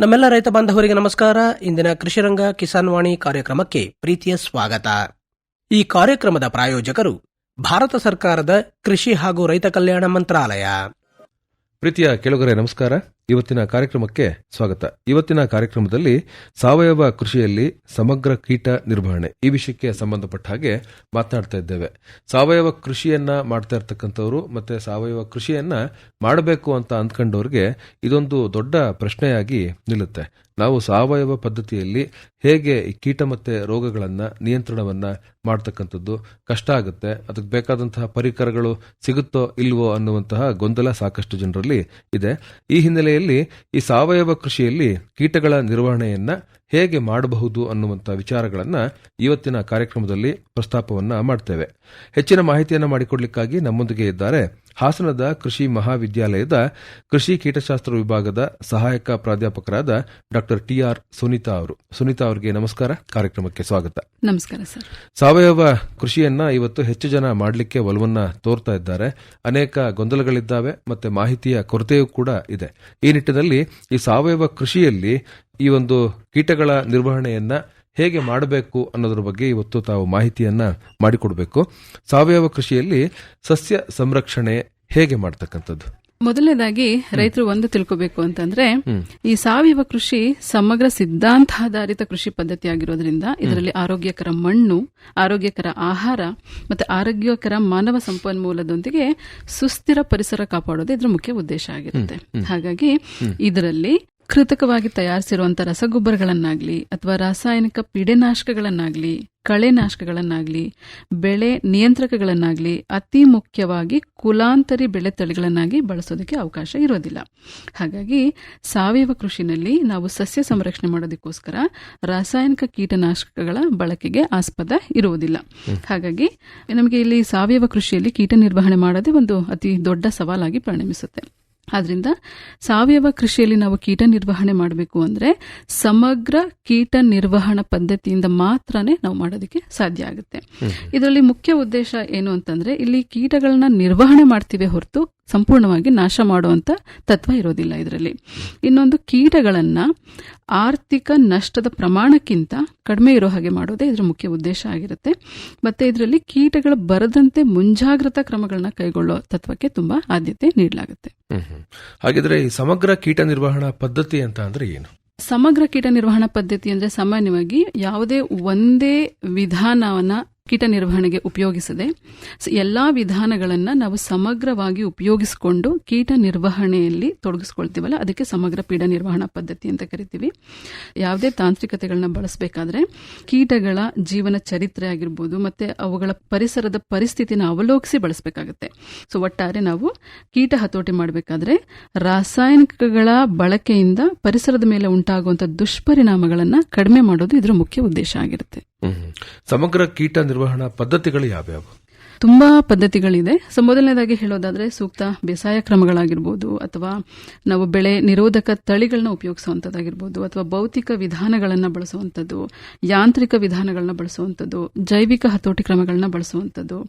ನಮ್ಮೆಲ್ಲ ರೈತ ಬಾಂಧವರಿಗೆ ನಮಸ್ಕಾರ. ಇಂದಿನ ಕೃಷಿರಂಗ ಕಿಸಾನ್ ವಾಣಿ ಕಾರ್ಯಕ್ರಮಕ್ಕೆ ಪ್ರೀತಿಯ ಸ್ವಾಗತ. ಈ ಕಾರ್ಯಕ್ರಮದ ಪ್ರಾಯೋಜಕರು ಭಾರತ ಸರ್ಕಾರದ ಕೃಷಿ ಹಾಗೂ ರೈತ ಕಲ್ಯಾಣ ಮಂತ್ರಾಲಯ. ಪ್ರೀತಿಯ ಕೆಳಗರೆ, ನಮಸ್ಕಾರ. ಇವತ್ತಿನ ಕಾರ್ಯಕ್ರಮಕ್ಕೆ ಸ್ವಾಗತ. ಇವತ್ತಿನ ಕಾರ್ಯಕ್ರಮದಲ್ಲಿ ಸಾವಯವ ಕೃಷಿಯಲ್ಲಿ ಸಮಗ್ರ ಕೀಟ ನಿರ್ವಹಣೆ ಈ ವಿಷಯಕ್ಕೆ ಸಂಬಂಧಪಟ್ಟ ಹಾಗೆ ಮಾತನಾಡ್ತಾ ಇದ್ದೇವೆ. ಸಾವಯವ ಕೃಷಿಯನ್ನ ಮಾಡ್ತಾ ಇರ್ತಕ್ಕಂಥವ್ರು ಮತ್ತೆ ಸಾವಯವ ಕೃಷಿಯನ್ನ ಮಾಡಬೇಕು ಅಂತ ಅಂದ್ಕೊಂಡವ್ರಿಗೆ ಇದೊಂದು ದೊಡ್ಡ ಪ್ರಶ್ನೆಯಾಗಿ ನಿಲ್ಲುತ್ತೆ. ನಾವು ಸಾವಯವ ಪದ್ಧತಿಯಲ್ಲಿ ಹೇಗೆ ಈ ಕೀಟ ಮತ್ತೆ ರೋಗಗಳನ್ನ ನಿಯಂತ್ರಣವನ್ನ ಮಾಡ್ತಕ್ಕಂಥದ್ದು, ಕಷ್ಟ ಆಗುತ್ತೆ, ಅದಕ್ಕೆ ಬೇಕಾದಂತಹ ಪರಿಕರಗಳು ಸಿಗುತ್ತೋ ಇಲ್ವೋ ಅನ್ನುವಂತಹ ಗೊಂದಲ ಸಾಕಷ್ಟು ಜನರಲ್ಲಿ ಇದೆ. ಈ ಹಿನ್ನೆಲೆಯಲ್ಲಿ ಈ ಸಾವಯವ ಕೃಷಿಯಲ್ಲಿ ಕೀಟಗಳ ನಿರ್ವಹಣೆಯನ್ನ ಹೇಗೆ ಮಾಡಬಹುದು ಅನ್ನುವಂಥ ವಿಚಾರಗಳನ್ನು ಇವತ್ತಿನ ಕಾರ್ಯಕ್ರಮದಲ್ಲಿ ಪ್ರಸ್ತಾಪವನ್ನು ಮಾಡ್ತೇವೆ. ಹೆಚ್ಚಿನ ಮಾಹಿತಿಯನ್ನು ಮಾಡಿಕೊಡ್ಲಿಕ್ಕಾಗಿ ನಮ್ಮೊಂದಿಗೆ ಇದ್ದಾರೆ ಹಾಸನದ ಕೃಷಿ ಮಹಾವಿದ್ಯಾಲಯದ ಕೃಷಿ ಕೀಟಶಾಸ್ತ್ರ ವಿಭಾಗದ ಸಹಾಯಕ ಪ್ರಾಧ್ಯಾಪಕರಾದ ಡಾಕ್ಟರ್ ಟಿಆರ್ ಸುನೀತಾ ಅವರು. ಸುನೀತಾ ಅವರಿಗೆ ನಮಸ್ಕಾರ. ಕಾರ್ಯಕ್ರಮಕ್ಕೆ ಸ್ವಾಗತ. ನಮಸ್ಕಾರ ಸರ್. ಸಾವಯವ ಕೃಷಿಯನ್ನ ಇವತ್ತು ಹೆಚ್ಚು ಜನ ಮಾಡಲಿಕ್ಕೆ ಒಲವನ್ನ ತೋರ್ತಾ ಇದ್ದಾರೆ. ಅನೇಕ ಗೊಂದಲಗಳಿದ್ದಾವೆ ಮತ್ತೆ ಮಾಹಿತಿಯ ಕೊರತೆಯೂ ಕೂಡ ಇದೆ. ಈ ನಿಟ್ಟಿನಲ್ಲಿ ಈ ಸಾವಯವ ಕೃಷಿಯಲ್ಲಿ ಈ ಒಂದು ಕೀಟಗಳ ನಿರ್ವಹಣೆಯನ್ನ ಹೇಗೆ ಮಾಡಬೇಕು ಅನ್ನೋದ್ರ ಬಗ್ಗೆ ಇವತ್ತು ತಾವು ಮಾಹಿತಿಯನ್ನ ಮಾಡಿಕೊಡ್ಬೇಕು. ಸಾವಯವ ಕೃಷಿಯಲ್ಲಿ ಸಸ್ಯ ಸಂರಕ್ಷಣೆ ಹೇಗೆ ಮಾಡ್ತಕ್ಕಂಥದ್ದು? ಮೊದಲನೇದಾಗಿ ರೈತರು ಒಂದು ತಿಳ್ಕೋಬೇಕು ಅಂತಂದ್ರೆ ಈ ಸಾವಯವ ಕೃಷಿ ಸಮಗ್ರ ಸಿದ್ಧಾಂತಾಧಾರಿತ ಕೃಷಿ ಪದ್ಧತಿ ಆಗಿರೋದ್ರಿಂದ ಇದರಲ್ಲಿ ಆರೋಗ್ಯಕರ ಮಣ್ಣು ಆರೋಗ್ಯಕರ ಆಹಾರ ಮತ್ತೆ ಆರೋಗ್ಯಕರ ಮಾನವ ಸಂಪನ್ಮೂಲದೊಂದಿಗೆ ಸುಸ್ಥಿರ ಪರಿಸರ ಕಾಪಾಡೋದು ಇದರ ಮುಖ್ಯ ಉದ್ದೇಶ ಆಗಿರುತ್ತೆ. ಹಾಗಾಗಿ ಇದರಲ್ಲಿ ಕೃತಕವಾಗಿ ತಯಾರಿಸಿರುವಂತಹ ರಸಗೊಬ್ಬರಗಳನ್ನಾಗಲಿ ಅಥವಾ ರಾಸಾಯನಿಕ ಪೀಡೆನಾಶಕಗಳನ್ನಾಗಲಿ, ಕಳೆನಾಶಕಗಳನ್ನಾಗಲಿ, ಬೆಳೆ ನಿಯಂತ್ರಕಗಳನ್ನಾಗಲಿ ಅತಿ ಮುಖ್ಯವಾಗಿ ಕುಲಾಂತರಿ ಬೆಳೆ ತಳಿಗಳನ್ನಾಗಿ ಬಳಸೋದಕ್ಕೆ ಅವಕಾಶ ಇರೋದಿಲ್ಲ. ಹಾಗಾಗಿ ಸಾವಯವ ಕೃಷಿನಲ್ಲಿ ನಾವು ಸಸ್ಯ ಸಂರಕ್ಷಣೆ ಮಾಡೋದಕ್ಕೋಸ್ಕರ ರಾಸಾಯನಿಕ ಕೀಟನಾಶಕಗಳ ಬಳಕೆಗೆ ಆಸ್ಪದ ಇರುವುದಿಲ್ಲ. ಹಾಗಾಗಿ ನಮಗೆ ಇಲ್ಲಿ ಸಾವಯವ ಕೃಷಿಯಲ್ಲಿ ಕೀಟ ನಿರ್ವಹಣೆ ಮಾಡೋದೇ ಒಂದು ಅತಿ ದೊಡ್ಡ ಸವಾಲಾಗಿ ಪರಿಣಮಿಸುತ್ತೆ. ಆದ್ರಿಂದ ಸಾವಯವ ಕೃಷಿಯಲ್ಲಿ ನಾವು ಕೀಟ ನಿರ್ವಹಣೆ ಮಾಡಬೇಕು ಅಂದ್ರೆ ಸಮಗ್ರ ಕೀಟ ನಿರ್ವಹಣಾ ಪದ್ಧತಿಯಿಂದ ಮಾತ್ರನೇ ನಾವು ಮಾಡೋದಕ್ಕೆ ಸಾಧ್ಯ ಆಗುತ್ತೆ. ಇದರಲ್ಲಿ ಮುಖ್ಯ ಉದ್ದೇಶ ಏನು ಅಂತಂದ್ರೆ ಇಲ್ಲಿ ಕೀಟಗಳನ್ನ ನಿರ್ವಹಣೆ ಮಾಡ್ತೀವಿ ಹೊರತು ಸಂಪೂರ್ಣವಾಗಿ ನಾಶ ಮಾಡುವಂಥ ತತ್ವ ಇರೋದಿಲ್ಲ ಇದರಲ್ಲಿ. ಇನ್ನೊಂದು ಕೀಟಗಳನ್ನು ಆರ್ಥಿಕ ನಷ್ಟದ ಪ್ರಮಾಣಕ್ಕಿಂತ ಕಡಿಮೆ ಇರೋ ಹಾಗೆ ಮಾಡೋದೇ ಇದರ ಮುಖ್ಯ ಉದ್ದೇಶ ಆಗಿರುತ್ತೆ. ಮತ್ತು ಇದರಲ್ಲಿ ಕೀಟಗಳು ಬರದಂತೆ ಮುಂಜಾಗ್ರತಾ ಕ್ರಮಗಳನ್ನ ಕೈಗೊಳ್ಳೋ ತತ್ವಕ್ಕೆ ತುಂಬ ಆದ್ಯತೆ ನೀಡಲಾಗುತ್ತೆ. ಹಾಗಿದ್ರೆ ಈ ಸಮಗ್ರ ಕೀಟ ನಿರ್ವಹಣಾ ಪದ್ಧತಿ ಅಂತ ಅಂದ್ರೆ ಏನು? ಸಮಗ್ರ ಕೀಟ ನಿರ್ವಹಣಾ ಪದ್ಧತಿ ಅಂದ್ರೆ ಸಾಮಾನ್ಯವಾಗಿ ಯಾವುದೇ ಒಂದೇ ವಿಧಾನವನ್ನ ಕೀಟ ನಿರ್ವಹಣೆಗೆ ಉಪಯೋಗಿಸದೆ ಎಲ್ಲ ವಿಧಾನಗಳನ್ನು ನಾವು ಸಮಗ್ರವಾಗಿ ಉಪಯೋಗಿಸಿಕೊಂಡು ಕೀಟ ನಿರ್ವಹಣೆಯಲ್ಲಿ ತೊಡಗಿಸ್ಕೊಳ್ತೀವಲ್ಲ, ಅದಕ್ಕೆ ಸಮಗ್ರ ಪೀಡ ನಿರ್ವಹಣಾ ಪದ್ಧತಿ ಅಂತ ಕರಿತೀವಿ. ಯಾವುದೇ ತಾಂತ್ರಿಕತೆಗಳನ್ನ ಬಳಸಬೇಕಾದ್ರೆ ಕೀಟಗಳ ಜೀವನ ಚರಿತ್ರೆ ಆಗಿರ್ಬೋದು, ಮತ್ತೆ ಅವುಗಳ ಪರಿಸರದ ಪರಿಸ್ಥಿತಿನ ಅವಲೋಕಿಸಿ ಬಳಸಬೇಕಾಗುತ್ತೆ. ಸೊ, ಒಟ್ಟಾರೆ ನಾವು ಕೀಟ ಹತೋಟಿ ಮಾಡಬೇಕಾದ್ರೆ ರಾಸಾಯನಿಕಗಳ ಬಳಕೆಯಿಂದ ಪರಿಸರದ ಮೇಲೆ ಉಂಟಾಗುವಂಥ ದುಷ್ಪರಿಣಾಮಗಳನ್ನು ಕಡಿಮೆ ಮಾಡೋದು ಇದರ ಮುಖ್ಯ ಉದ್ದೇಶ ಆಗಿರುತ್ತೆ. ಸಮಗ್ರ ಕೀಟ ನಿರ್ವಹಣಾ ಪದ್ಧತಿಗಳು ಯಾವ್ಯಾವು? ತುಂಬಾ ಪದ್ಧತಿಗಳಿದೆ. ಸೊ, ಮೊದಲನೇದಾಗಿ ಹೇಳೋದಾದ್ರೆ ಸೂಕ್ತ ಬೇಸಾಯ ಕ್ರಮಗಳಾಗಿರ್ಬೋದು, ಅಥವಾ ನಾವು ಬೆಳೆ ನಿರೋಧಕ ತಳಿಗಳನ್ನ ಉಪಯೋಗಿಸುವಂತದ್ದಾಗಿರ್ಬೋದು, ಅಥವಾ ಭೌತಿಕ ವಿಧಾನಗಳನ್ನ ಬಳಸುವಂಥದ್ದು ಯಾಂತ್ರಿಕ ವಿಧಾನಗಳನ್ನ ಬಳಸುವಂಥದ್ದು ಜೈವಿಕ ಹತೋಟಿ ಕ್ರಮಗಳನ್ನ ಬಳಸುವಂಥದ್ದು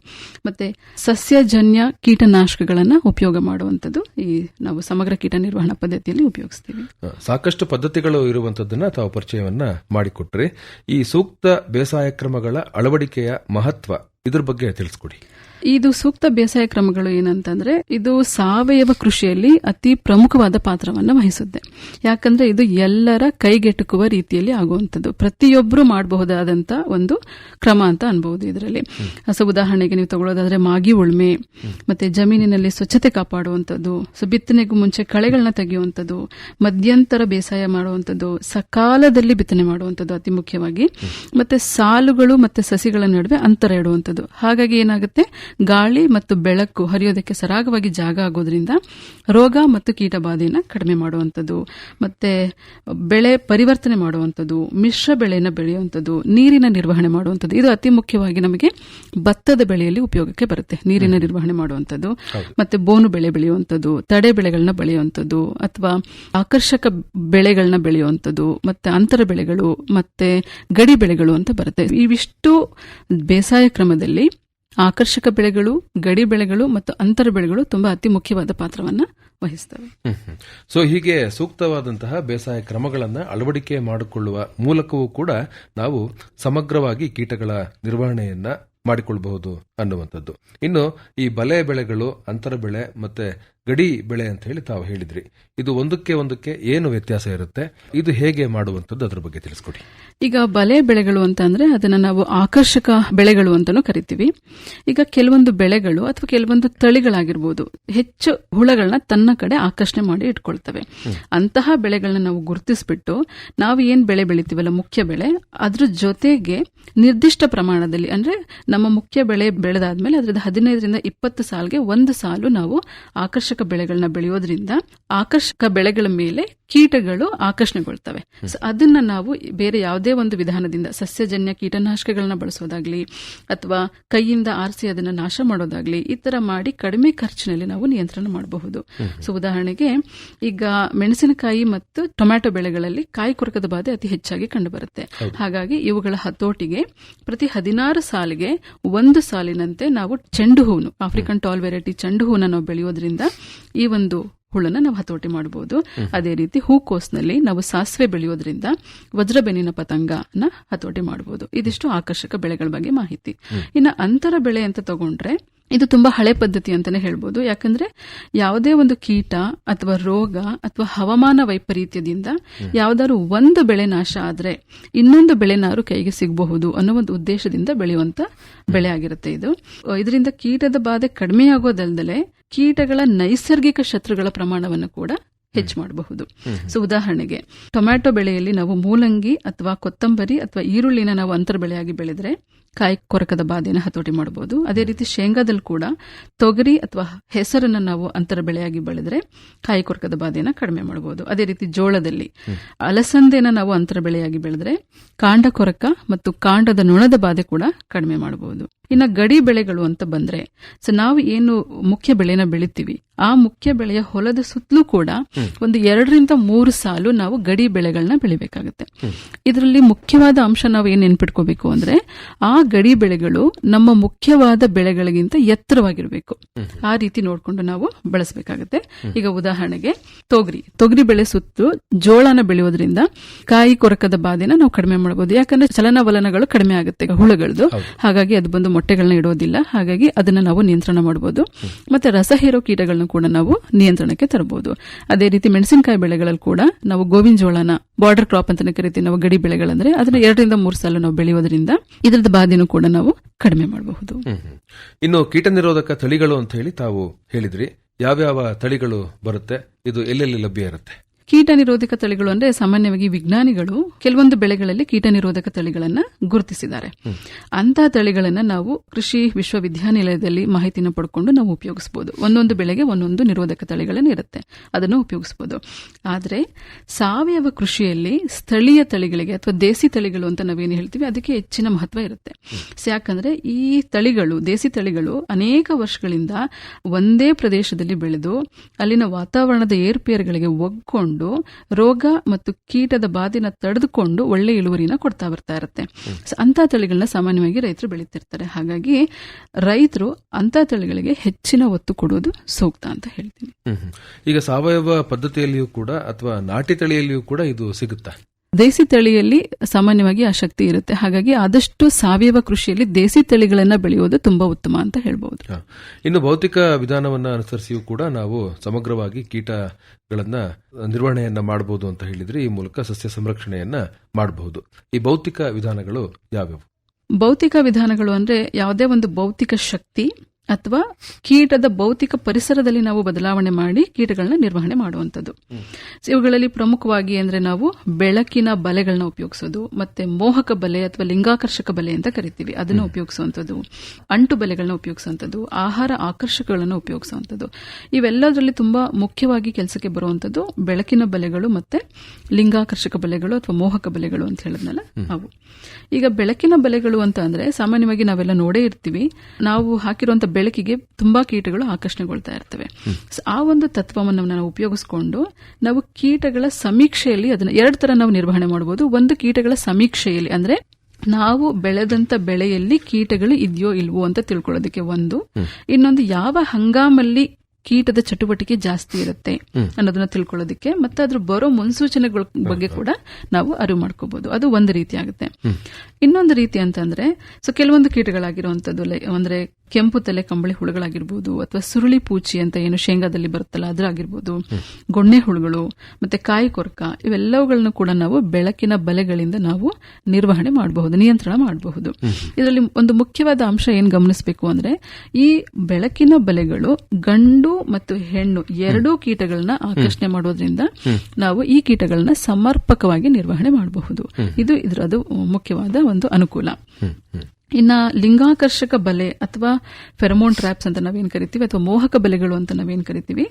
ಮತ್ತೆ ಸಸ್ಯಜನ್ಯ ಕೀಟನಾಶಕಗಳನ್ನ ಉಪಯೋಗ ಮಾಡುವಂಥದ್ದು ಈ ನಾವು ಸಮಗ್ರ ಕೀಟ ನಿರ್ವಹಣಾ ಪದ್ಧತಿಯಲ್ಲಿ ಉಪಯೋಗಿಸ್ತೀವಿ. ಸಾಕಷ್ಟು ಪದ್ಧತಿಗಳು ಇರುವಂತದ್ದನ್ನ ತಾವು ಪರಿಚಯವನ್ನ ಮಾಡಿಕೊಟ್ರಿ. ಈ ಸೂಕ್ತ ಬೇಸಾಯ ಕ್ರಮಗಳ ಅಳವಡಿಕೆಯ ಮಹತ್ವ ಇದ್ರ ಬಗ್ಗೆ ತಿಳಿಸ್ಕೊಡಿ. ಇದು ಸೂಕ್ತ ಬೇಸಾಯ ಕ್ರಮಗಳು ಏನಂತಂದ್ರೆ, ಇದು ಸಾವಯವ ಕೃಷಿಯಲ್ಲಿ ಅತಿ ಪ್ರಮುಖವಾದ ಪಾತ್ರವನ್ನು ವಹಿಸುತ್ತೆ. ಯಾಕಂದ್ರೆ ಇದು ಎಲ್ಲರ ಕೈಗೆಟುಕುವ ರೀತಿಯಲ್ಲಿ ಆಗುವಂಥದ್ದು. ಪ್ರತಿಯೊಬ್ಬರು ಮಾಡಬಹುದಾದಂತ ಒಂದು ಕ್ರಮ ಅಂತ ಅನ್ಬಹುದು ಇದರಲ್ಲಿ. ಸೊ, ಉದಾಹರಣೆಗೆ ನೀವು ತಗೊಳ್ಳೋದಾದ್ರೆ ಮಾಗಿ ಉಳ್ಮೆ, ಮತ್ತೆ ಜಮೀನಿನಲ್ಲಿ ಸ್ವಚ್ಛತೆ ಕಾಪಾಡುವಂಥದ್ದು, ಸೊ, ಬಿತ್ತನೆಗೂ ಮುಂಚೆ ಕಳೆಗಳನ್ನ ತೆಗೆಯುವಂಥದ್ದು, ಮಧ್ಯಂತರ ಬೇಸಾಯ ಮಾಡುವಂಥದ್ದು, ಸಕಾಲದಲ್ಲಿ ಬಿತ್ತನೆ ಮಾಡುವಂಥದ್ದು ಅತಿ ಮುಖ್ಯವಾಗಿ. ಮತ್ತೆ ಸಾಲುಗಳು ಮತ್ತೆ ಸಸಿಗಳ ನಡುವೆ ಅಂತರ ಇಡುವಂಥದ್ದು. ಹಾಗಾಗಿ ಏನಾಗುತ್ತೆ? ಗಾಳಿ ಮತ್ತು ಬೆಳಕು ಹರಿಯೋದಕ್ಕೆ ಸರಾಗವಾಗಿ ಜಾಗ ಆಗೋದ್ರಿಂದ ರೋಗ ಮತ್ತು ಕೀಟಬಾಧೆಯನ್ನು ಕಡಿಮೆ ಮಾಡುವಂಥದ್ದು ಮತ್ತೆ ಬೆಳೆ ಪರಿವರ್ತನೆ ಮಾಡುವಂಥದ್ದು ಮಿಶ್ರ ಬೆಳೆಯನ್ನು ಬೆಳೆಯುವಂಥದ್ದು ನೀರಿನ ನಿರ್ವಹಣೆ ಮಾಡುವಂಥದ್ದು ಇದು ಅತಿ ಮುಖ್ಯವಾಗಿ ನಮಗೆ ಭತ್ತದ ಬೆಳೆಯಲ್ಲಿ ಉಪಯೋಗಕ್ಕೆ ಬರುತ್ತೆ. ನೀರಿನ ನಿರ್ವಹಣೆ ಮಾಡುವಂಥದ್ದು ಮತ್ತೆ ಬೋನು ಬೆಳೆ ಬೆಳೆಯುವಂಥದ್ದು ತಡೆ ಬೆಳೆಗಳನ್ನ ಬೆಳೆಯುವಂಥದ್ದು ಅಥವಾ ಆಕರ್ಷಕ ಬೆಳೆಗಳನ್ನ ಬೆಳೆಯುವಂಥದ್ದು ಮತ್ತೆ ಅಂತರ ಬೆಳೆಗಳು ಮತ್ತೆ ಗಡಿ ಬೆಳೆಗಳು ಅಂತ ಬರುತ್ತೆ. ಇವಿಷ್ಟು ಬೇಸಾಯ ಕ್ರಮದಲ್ಲಿ ಆಕರ್ಷಕ ಬೆಳೆಗಳು, ಗಡಿ ಬೆಳೆಗಳು ಮತ್ತು ಅಂತರ ಬೆಳೆಗಳು ತುಂಬಾ ಅತಿ ಮುಖ್ಯವಾದ ಪಾತ್ರವನ್ನ ವಹಿಸ್ತವೆ. ಸೊ ಹೀಗೆ ಸೂಕ್ತವಾದಂತಹ ಬೇಸಾಯ ಕ್ರಮಗಳನ್ನು ಅಳವಡಿಕೆ ಮಾಡಿಕೊಳ್ಳುವ ಮೂಲಕವೂ ಕೂಡ ನಾವು ಸಮಗ್ರವಾಗಿ ಕೀಟಗಳ ನಿರ್ವಹಣೆಯನ್ನ ಮಾಡಿಕೊಳ್ಳಬಹುದು ಅನ್ನುವಂಥದ್ದು. ಇನ್ನು ಈ ಬಲೆ ಬೆಳೆಗಳು, ಅಂತರ ಬೆಳೆ ಮತ್ತೆ ಗಡಿ ಬೆಳೆ ಅಂತ ಹೇಳಿ ತಾವು ಹೇಳಿದ್ರಿ. ಇದು ಒಂದಕ್ಕೆ ಒಂದಕ್ಕೆ ಏನು ವ್ಯತ್ಯಾಸ ಇರುತ್ತೆ? ಇದು ಹೇಗೆ ಮಾಡುವಂಥದ್ದು ಅದ್ರ ಬಗ್ಗೆ ತಿಳಿಸ್ಕೊಡಿ. ಈಗ ಬಲೆ ಬೆಳೆಗಳು ಅಂತ ಅಂದ್ರೆ ಅದನ್ನ ನಾವು ಆಕರ್ಷಕ ಬೆಳೆಗಳು ಅಂತಾನು ಕರಿತೀವಿ. ಈಗ ಕೆಲವೊಂದು ಬೆಳೆಗಳು ಅಥವಾ ಕೆಲವೊಂದು ತಳಿಗಳಾಗಿರ್ಬೋದು ಹೆಚ್ಚು ಹುಳಗಳನ್ನ ತನ್ನ ಕಡೆ ಆಕರ್ಷಣೆ ಮಾಡಿ ಇಟ್ಕೊಳ್ತವೆ. ಅಂತಹ ಬೆಳೆಗಳನ್ನ ನಾವು ಗುರುತಿಸ್ಬಿಟ್ಟು ನಾವು ಏನ್ ಬೆಳೆ ಬೆಳಿತೀವಲ್ಲ, ಮುಖ್ಯ ಬೆಳೆ, ಅದ್ರ ಜೊತೆಗೆ ನಿರ್ದಿಷ್ಟ ಪ್ರಮಾಣದಲ್ಲಿ ಅಂದ್ರೆ ನಮ್ಮ ಮುಖ್ಯ ಬೆಳೆ ಬೆಳೆದಾದ್ಮೇಲೆ ಅದರಿಂದ ಹದಿನೈದರಿಂದ ಇಪ್ಪತ್ತು ಸಾಲ್ಗೆ ಒಂದು ಸಾಲು ನಾವು ಆಕರ್ಷಕ ಬೆಳೆಗಳನ್ನ ಬೆಳೆಯೋದ್ರಿಂದ ಆಕರ್ಷಕ ಬೆಳೆಗಳ ಮೇಲೆ ಕೀಟಗಳು ಆಕರ್ಷಣೆಗೊಳ್ತವೆ. ಸೊ ಅದನ್ನ ನಾವು ಬೇರೆ ಯಾವುದೇ ಒಂದು ವಿಧಾನದಿಂದ ಸಸ್ಯಜನ್ಯ ಕೀಟನಾಶಕಗಳನ್ನ ಬಳಸೋದಾಗ್ಲಿ ಅಥವಾ ಕೈಯಿಂದ ಆರಿಸಿ ಅದನ್ನ ನಾಶ ಮಾಡೋದಾಗ್ಲಿ ಈ ತರ ಮಾಡಿ ಕಡಿಮೆ ಖರ್ಚಿನಲ್ಲಿ ನಾವು ನಿಯಂತ್ರಣ ಮಾಡಬಹುದು. ಸೊ ಉದಾಹರಣೆಗೆ ಈಗ ಮೆಣಸಿನಕಾಯಿ ಮತ್ತು ಟೊಮ್ಯಾಟೊ ಬೆಳೆಗಳಲ್ಲಿ ಕಾಯಿ ಕೊರಕದ ಬಾಧೆ ಅತಿ ಹೆಚ್ಚಾಗಿ ಕಂಡುಬರುತ್ತೆ. ಹಾಗಾಗಿ ಇವುಗಳ ಹತೋಟಿಗೆ ಪ್ರತಿ ಹದಿನಾರು ಸಾಲಿಗೆ ಒಂದು ಸಾಲಿನಂತೆ ನಾವು ಚೆಂಡು ಹೂನು ಆಫ್ರಿಕನ್ ಟಾಲ್ ವೆರೈಟಿ ಚೆಂಡು ಹೂವನ್ನ ನಾವು ಬೆಳೆಯೋದ್ರಿಂದ ಈ ಒಂದು ಹುಳನ ನಾವು ಹತೋಟಿ ಮಾಡಬಹುದು ಅದೇ ರೀತಿ ಹೂಕೋಸ್ನಲ್ಲಿ ನಾವು ಸಾಸಿವೆ ಬೆಳೆಯೋದ್ರಿಂದ ವಜ್ರಬೆನ್ನಿನ ಪತಂಗನ ಹತೋಟಿ ಮಾಡಬಹುದು ಇದಿಷ್ಟು ಆಕರ್ಷಕ ಬೆಳೆಗಳ ಬಗ್ಗೆ ಮಾಹಿತಿ. ಇನ್ನು ಅಂತರ ಬೆಳೆ ಅಂತ ತಗೊಂಡ್ರೆ ಇದು ತುಂಬಾ ಹಳೆ ಪದ್ಧತಿ ಅಂತಾನೆ ಹೇಳ್ಬೋದು. ಯಾಕಂದ್ರೆ ಯಾವುದೇ ಒಂದು ಕೀಟ ಅಥವಾ ರೋಗ ಅಥವಾ ಹವಾಮಾನ ವೈಪರೀತ್ಯದಿಂದ ಯಾವ್ದಾದ್ರು ಒಂದು ಬೆಳೆ ನಾಶ ಆದ್ರೆ ಇನ್ನೊಂದು ಬೆಳೆನಾರು ಕೈಗೆ ಸಿಗಬಹುದು ಅನ್ನೋ ಒಂದು ಉದ್ದೇಶದಿಂದ ಬೆಳೆಯುವಂತ ಬೆಳೆ ಆಗಿರುತ್ತೆ ಇದು. ಇದರಿಂದ ಕೀಟದ ಬಾಧೆ ಕಡಿಮೆಯಾಗೋದಲ್ದಲೆ ಕೀಟಗಳ ನೈಸರ್ಗಿಕ ಶತ್ರುಗಳ ಪ್ರಮಾಣವನ್ನು ಕೂಡ ಹೆಚ್ಚು ಮಾಡಬಹುದು. ಸೊ ಉದಾಹರಣೆಗೆ ಟೊಮ್ಯಾಟೊ ಬೆಳೆಯಲ್ಲಿ ನಾವು ಮೂಲಂಗಿ ಅಥವಾ ಕೊತ್ತಂಬರಿ ಅಥವಾ ಈರುಳ್ಳಿನ ನಾವು ಅಂತರ ಬೆಳೆಯಾಗಿ ಬೆಳೆದ್ರೆ ಕಾಯಿ ಕೊರಕದ ಬಾಧೆಯನ್ನು ಹತೋಟಿ ಮಾಡಬಹುದು. ಅದೇ ರೀತಿ ಶೇಂಗಾದಲ್ಲಿ ಕೂಡ ತೊಗರಿ ಅಥವಾ ಹೆಸರನ್ನು ನಾವು ಅಂತರ ಬೆಳೆಯಾಗಿ ಬೆಳೆದ್ರೆ ಕಾಯಿ ಕೊರಕದ ಬಾಧೆಯನ್ನು ಕಡಿಮೆ ಮಾಡಬಹುದು. ಅದೇ ರೀತಿ ಜೋಳದಲ್ಲಿ ಅಲಸಂದೆನ ನಾವು ಅಂತರ ಬೆಳೆಯಾಗಿ ಬೆಳೆದ್ರೆ ಕಾಂಡ ಕೊರಕ ಮತ್ತು ಕಾಂಡದ ನೊಣದ ಬಾಧೆ ಕೂಡ ಕಡಿಮೆ ಮಾಡಬಹುದು. ಇನ್ನ ಗಡಿ ಬೆಳೆಗಳು ಅಂತ ಬಂದ್ರೆ ಸೊ ನಾವು ಏನು ಮುಖ್ಯ ಬೆಳೆನ ಬೆಳಿತೀವಿ ಆ ಮುಖ್ಯ ಬೆಳೆಯ ಹೊಲದ ಸುತ್ತಲೂ ಕೂಡ ಒಂದು ಎರಡರಿಂದ ಮೂರು ಸಾಲು ನಾವು ಗಡಿ ಬೆಳೆಗಳನ್ನ ಬೆಳಿಬೇಕಾಗುತ್ತೆ. ಇದರಲ್ಲಿ ಮುಖ್ಯವಾದ ಅಂಶ ನಾವು ಏನ್ ನೆನ್ಪಿಟ್ಕೋಬೇಕು ಅಂದ್ರೆ ಆ ಗಡಿ ಬೆಳೆಗಳು ನಮ್ಮ ಮುಖ್ಯವಾದ ಬೆಳೆಗಳಿಗಿಂತ ಎತ್ತರವಾಗಿರಬೇಕು. ಆ ರೀತಿ ನೋಡಿಕೊಂಡು ನಾವು ಬೆಳೆಸಬೇಕಾಗುತ್ತೆ. ಈಗ ಉದಾಹರಣೆಗೆ ತೊಗರಿ. ತೊಗರಿ ಬೆಳೆ ಸುತ್ತು ಜೋಳನ ಬೆಳೆಯೋದ್ರಿಂದ ಕಾಯಿ ಕೊರಕದ ಬಾಧೆನ ನಾವು ಕಡಿಮೆ ಮಾಡಬಹುದು ಯಾಕಂದ್ರೆ ಚಲನವಲನಗಳು ಕಡಿಮೆ ಆಗುತ್ತೆ ಹುಳುಗಳದು. ಹಾಗಾಗಿ ಅದು ಬಂದು ಮೊಟ್ಟೆಗಳನ್ನ ಇಡೋದಿಲ್ಲ. ಹಾಗಾಗಿ ಅದನ್ನ ನಾವು ನಿಯಂತ್ರಣ ಮಾಡಬಹುದು ಮತ್ತೆ ರಸ ಹೇರೋ ಕೀಟಗಳನ್ನ ಕೂಡ ನಾವು ನಿಯಂತ್ರಣಕ್ಕೆ ತರಬಹುದು ಅದೇ ರೀತಿ ಮೆಣಸಿನಕಾಯಿ ಬೆಳೆಗಳಲ್ಲಿ ಕೂಡ ನಾವು ಗೋವಿನ ಜೋಳನ ಬಾರ್ಡರ್ ಕ್ರಾಪ್ ಅಂತ ಕರಿತೀವಿ ನಾವು ಗಡಿ ಬೆಳೆಗಳಂದ್ರೆ. ಅದನ್ನ ಎರಡರಿಂದ ಮೂರು ಸಾಲ ನಾವು ಬೆಳೆಯೋದ್ರಿಂದ ಇದರದ ಬಾಧೆನೂ ಕೂಡ ನಾವು ಕಡಿಮೆ ಮಾಡಬಹುದು. ಇನ್ನು ಕೀಟ ನಿರೋಧಕ ತಳಿಗಳು ಅಂತ ಹೇಳಿ ತಾವು ಹೇಳಿದ್ರಿ. ಯಾವ್ಯಾವ ತಳಿಗಳು ಬರುತ್ತೆ? ಇದು ಎಲ್ಲೆಲ್ಲಿ ಲಭ್ಯ ಇರುತ್ತೆ? ಕೀಟ ನಿರೋಧಕ ತಳಿಗಳು ಅಂದ್ರೆ ಸಾಮಾನ್ಯವಾಗಿ ವಿಜ್ಞಾನಿಗಳು ಕೆಲವೊಂದು ಬೆಳೆಗಳಲ್ಲಿ ಕೀಟ ನಿರೋಧಕ ತಳಿಗಳನ್ನು ಗುರುತಿಸಿದ್ದಾರೆ. ಅಂತಹ ತಳಿಗಳನ್ನು ನಾವು ಕೃಷಿ ವಿಶ್ವವಿದ್ಯಾನಿಲಯದಲ್ಲಿ ಮಾಹಿತಿನ ಪಡ್ಕೊಂಡು ನಾವು ಉಪಯೋಗಿಸಬಹುದು ಒಂದೊಂದು ಬೆಳೆಗೆ ಒಂದೊಂದು ನಿರೋಧಕ ತಳಿಗಳನ್ನು ಇರುತ್ತೆ. ಅದನ್ನು ಉಪಯೋಗಿಸಬಹುದು ಆದರೆ ಸಾವಯವ ಕೃಷಿಯಲ್ಲಿ ಸ್ಥಳೀಯ ತಳಿಗಳಿಗೆ ಅಥವಾ ದೇಸಿ ತಳಿಗಳು ಅಂತ ನಾವೇನು ಹೇಳ್ತೀವಿ, ಅದಕ್ಕೆ ಹೆಚ್ಚಿನ ಮಹತ್ವ ಇರುತ್ತೆ. ಯಾಕಂದ್ರೆ ಈ ತಳಿಗಳು, ದೇಸಿ ತಳಿಗಳು ಅನೇಕ ವರ್ಷಗಳಿಂದ ಒಂದೇ ಪ್ರದೇಶದಲ್ಲಿ ಬೆಳೆದು, ಅಲ್ಲಿನ ವಾತಾವರಣದ ಏರ್ಪೇರ್ಗಳಿಗೆ ಒಗ್ಕೊಂಡು ರೋಗ ಮತ್ತು ಕೀಟದ ಬಾಧೆನ ತಡೆದುಕೊಂಡು ಒಳ್ಳೆ ಇಳುವರಿನ ಕೊಡ್ತಾ ಬರ್ತಾ ಇರುತ್ತೆ. ಅಂತ ತಳಿಗಳನ್ನ ಸಾಮಾನ್ಯವಾಗಿ ರೈತರು ಬೆಳೀತಿರ್ತಾರೆ. ಹಾಗಾಗಿ ರೈತರು ಅಂತ ತಳಿಗಳಿಗೆ ಹೆಚ್ಚಿನ ಒತ್ತು ಕೊಡೋದು ಸೂಕ್ತ ಅಂತ ಹೇಳ್ತೀನಿ. ಈಗ ಸಾವಯವ ಪದ್ಧತಿಯಲ್ಲಿಯೂ ಕೂಡ ಅಥವಾ ನಾಟಿ ತಳಿಯಲ್ಲಿಯೂ ಕೂಡ ಇದು ಸಿಗುತ್ತಾ? ದೇಸಿ ತಳಿಯಲ್ಲಿ ಸಾಮಾನ್ಯವಾಗಿ ಆ ಶಕ್ತಿ ಇರುತ್ತೆ. ಹಾಗಾಗಿ ಆದಷ್ಟು ಸಾವಯವ ಕೃಷಿಯಲ್ಲಿ ದೇಸಿ ತಳಿಗಳನ್ನ ಬೆಳೆಯೋದು ತುಂಬಾ ಉತ್ತಮ ಅಂತ ಹೇಳಬಹುದು ಇನ್ನು ಭೌತಿಕ ವಿಧಾನವನ್ನ ಅನುಸರಿಸಿಯೂ ಕೂಡ ನಾವು ಸಮಗ್ರವಾಗಿ ಕೀಟಗಳನ್ನ ನಿರ್ವಹಣೆಯನ್ನ ಮಾಡಬಹುದು ಅಂತ ಹೇಳಿದ್ರೆ ಈ ಮೂಲಕ ಸಸ್ಯ ಸಂರಕ್ಷಣೆಯನ್ನ ಮಾಡಬಹುದು ಈ ಭೌತಿಕ ವಿಧಾನಗಳು ಯಾವ್ಯಾವು? ಭೌತಿಕ ವಿಧಾನಗಳು ಅಂದ್ರೆ ಯಾವುದೇ ಒಂದು ಭೌತಿಕ ಶಕ್ತಿ ಅಥವಾ ಕೀಟದ ಭೌತಿಕ ಪರಿಸರದಲ್ಲಿ ನಾವು ಬದಲಾವಣೆ ಮಾಡಿ ಕೀಟಗಳನ್ನ ನಿರ್ವಹಣೆ ಮಾಡುವಂಥದ್ದು. ಇವುಗಳಲ್ಲಿ ಪ್ರಮುಖವಾಗಿ ಅಂದ್ರೆ ನಾವು ಬೆಳಕಿನ ಬಲೆಗಳನ್ನ ಉಪಯೋಗಿಸೋದು ಮತ್ತೆ ಮೋಹಕ ಬಲೆ ಅಥವಾ ಲಿಂಗಾಕರ್ಷಕ ಬಲೆ ಅಂತ ಕರಿತೀವಿ. ಅದನ್ನು ಉಪಯೋಗಿಸುವಂಥದ್ದು. ಅಂಟು ಬಲೆಗಳನ್ನ ಉಪಯೋಗಿಸುವಂಥದ್ದು. ಆಹಾರ ಆಕರ್ಷಕಗಳನ್ನ ಉಪಯೋಗಿಸುವಂಥದ್ದು. ಇವೆಲ್ಲದರಲ್ಲಿ ತುಂಬಾ ಮುಖ್ಯವಾಗಿ ಕೆಲಸಕ್ಕೆ ಬರುವಂಥದ್ದು ಬೆಳಕಿನ ಬಲೆಗಳು ಮತ್ತೆ ಲಿಂಗಾಕರ್ಷಕ ಬಲೆಗಳು ಅಥವಾ ಮೋಹಕ ಬಲೆಗಳು ಅಂತ ಹೇಳಿದ್ನಲ್ಲ ಅವು. ಈಗ ಬೆಳಕಿನ ಬಲೆಗಳು ಅಂತ ಅಂದ್ರೆ ಸಾಮಾನ್ಯವಾಗಿ ನಾವೆಲ್ಲ ನೋಡೇ ಇರ್ತೀವಿ. ನಾವು ಹಾಕಿರುವಂತ ಬೆಳಕಿಗೆ ತುಂಬಾ ಕೀಟಗಳು ಆಕರ್ಷಣೆಗೊಳ್ತಾ ಇರ್ತವೆ. ಸೊ ಆ ಒಂದು ತತ್ವವನ್ನು ನಾವು ಉಪಯೋಗಿಸಿಕೊಂಡು ನಾವು ಕೀಟಗಳ ಸಮೀಕ್ಷೆಯಲ್ಲಿ ಅದನ್ನ ಎರಡು ತರ ನಾವು ನಿರ್ವಹಣೆ ಮಾಡಬಹುದು ಒಂದು ಕೀಟಗಳ ಸಮೀಕ್ಷೆಯಲ್ಲಿ ಅಂದ್ರೆ ನಾವು ಬೆಳೆದಂತ ಬೆಳೆಯಲ್ಲಿ ಕೀಟಗಳು ಇದೆಯೋ ಇಲ್ವೋ ಅಂತ ತಿಳ್ಕೊಳ್ಳೋದಕ್ಕೆ ಒಂದು. ಇನ್ನೊಂದು ಯಾವ ಹಂಗಾಮಲ್ಲಿ ಕೀಟದ ಚಟುವಟಿಕೆ ಜಾಸ್ತಿ ಇರುತ್ತೆ ಅನ್ನೋದನ್ನ ತಿಳ್ಕೊಳ್ಳೋದಕ್ಕೆ ಮತ್ತೆ ಅದ್ರ ಬರೋ ಮುನ್ಸೂಚನೆಗಳ ಬಗ್ಗೆ ಕೂಡ ನಾವು ಅರಿವು ಮಾಡ್ಕೋಬಹುದು ಅದು ಒಂದು ರೀತಿ ಆಗುತ್ತೆ. ಇನ್ನೊಂದು ರೀತಿ ಅಂತಂದ್ರೆ ಸೊ ಕೆಲವೊಂದು ಕೀಟಗಳಾಗಿರುವಂತದ್ದು ಅಂದ್ರೆ ಕೆಂಪು ತಲೆ ಕಂಬಳಿ ಹುಳುಗಳಾಗಿರ್ಬೋದು ಅಥವಾ ಸುರುಳಿ ಪೂಚಿ ಅಂತ ಏನು ಶೇಂಗಾದಲ್ಲಿ ಬರುತ್ತಲ್ಲ, ಅದ್ರಾಗಿರ್ಬೋದು. ಗೊಣ್ಣೆ ಹುಳುಗಳು ಮತ್ತೆ ಕಾಯಿ ಕೊರಕ, ಇವೆಲ್ಲವುಗಳನ್ನು ಕೂಡ ನಾವು ಬೆಳಕಿನ ಬಲೆಗಳಿಂದ ನಾವು ನಿರ್ವಹಣೆ ಮಾಡಬಹುದು, ನಿಯಂತ್ರಣ ಮಾಡಬಹುದು. ಇದರಲ್ಲಿ ಒಂದು ಮುಖ್ಯವಾದ ಅಂಶ ಏನ್ ಗಮನಿಸಬೇಕು ಅಂದ್ರೆ, ಈ ಬೆಳಕಿನ ಬಲೆಗಳು ಗಂಡು ಮತ್ತು ಹೆಣ್ಣು ಎರಡೂ ಕೀಟಗಳನ್ನ ಆಕರ್ಷಣೆ ಮಾಡೋದ್ರಿಂದ ನಾವು ಈ ಕೀಟಗಳನ್ನ ಸಮರ್ಪಕವಾಗಿ ನಿರ್ವಹಣೆ ಮಾಡಬಹುದು. ಇದು ಇದರದು ಮುಖ್ಯವಾದ ಒಂದು ಅನುಕೂಲ. ಇನ್ನ ಲಿಂಗಾಕರ್ಷಕ ಬಲೆ ಅಥವಾ ಫೆರಮೋನ್ ಟ್ರ್ಯಾಪ್ಸ್ ಅಂತ ನಾವೇನು ಕರಿತೀವಿ, ಅಥವಾ ಮೋಹಕ ಬಲೆಗಳು ಅಂತ ನಾವೇನು ಕರಿತೀವಿ,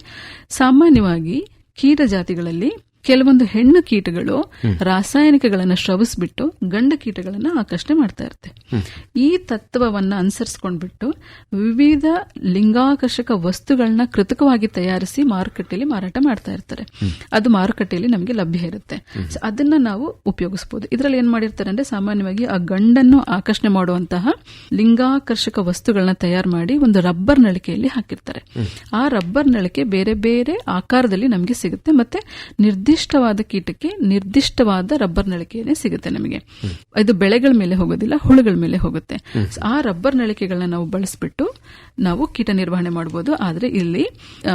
ಸಾಮಾನ್ಯವಾಗಿ ಕೀಟ ಜಾತಿಗಳಲ್ಲಿ ಕೆಲವೊಂದು ಹೆಣ್ಣು ಕೀಟಗಳು ರಾಸಾಯನಿಕಗಳನ್ನ ಶ್ರವಿಸ್ಬಿಟ್ಟು ಗಂಡ ಕೀಟಗಳನ್ನ ಆಕರ್ಷಣೆ ಮಾಡ್ತಾ ಇರುತ್ತೆ. ಈ ತತ್ವವನ್ನ ಅನುಸರಿಸ್ಕೊಂಡ್ಬಿಟ್ಟು ವಿವಿಧ ಲಿಂಗಾಕರ್ಷಕ ವಸ್ತುಗಳನ್ನ ಕೃತಕವಾಗಿ ತಯಾರಿಸಿ ಮಾರುಕಟ್ಟೆಯಲ್ಲಿ ಮಾರಾಟ ಮಾಡ್ತಾ ಇರ್ತಾರೆ. ಅದು ಮಾರುಕಟ್ಟೆಯಲ್ಲಿ ನಮಗೆ ಲಭ್ಯ ಇರುತ್ತೆ. ಸೊ ಅದನ್ನ ನಾವು ಉಪಯೋಗಿಸಬಹುದು ಇದರಲ್ಲಿ ಏನ್ ಮಾಡಿರ್ತಾರೆ ಅಂದ್ರೆ ಸಾಮಾನ್ಯವಾಗಿ ಆ ಗಂಡನ್ನು ಆಕರ್ಷಣೆ ಮಾಡುವಂತಹ ಲಿಂಗಾಕರ್ಷಕ ವಸ್ತುಗಳನ್ನ ತಯಾರು ಮಾಡಿ ಒಂದು ರಬ್ಬರ್ ನಳಿಕೆಯಲ್ಲಿ ಹಾಕಿರ್ತಾರೆ. ಆ ರಬ್ಬರ್ ನಳಿಕೆ ಬೇರೆ ಬೇರೆ ಆಕಾರದಲ್ಲಿ ನಮಗೆ ಸಿಗುತ್ತೆ. ಮತ್ತೆ ನಿರ್ದಿಷ್ಟವಾದ ಕೀಟಕ್ಕೆ ನಿರ್ದಿಷ್ಟವಾದ ರಬ್ಬರ್ ನಳಿಕೆಯೇ ಸಿಗುತ್ತೆ ನಮಗೆ. ಇದು ಬೆಳೆಗಳ ಮೇಲೆ ಹೋಗೋದಿಲ್ಲ ಹುಳುಗಳ ಮೇಲೆ ಹೋಗುತ್ತೆ. ಆ ರಬ್ಬರ್ ನಳಿಕೆಗಳನ್ನ ನಾವು ಬಳಸಿಬಿಟ್ಟು ನಾವು ಕೀಟ ನಿರ್ವಹಣೆ ಮಾಡಬಹುದು ಆದ್ರೆ ಇಲ್ಲಿ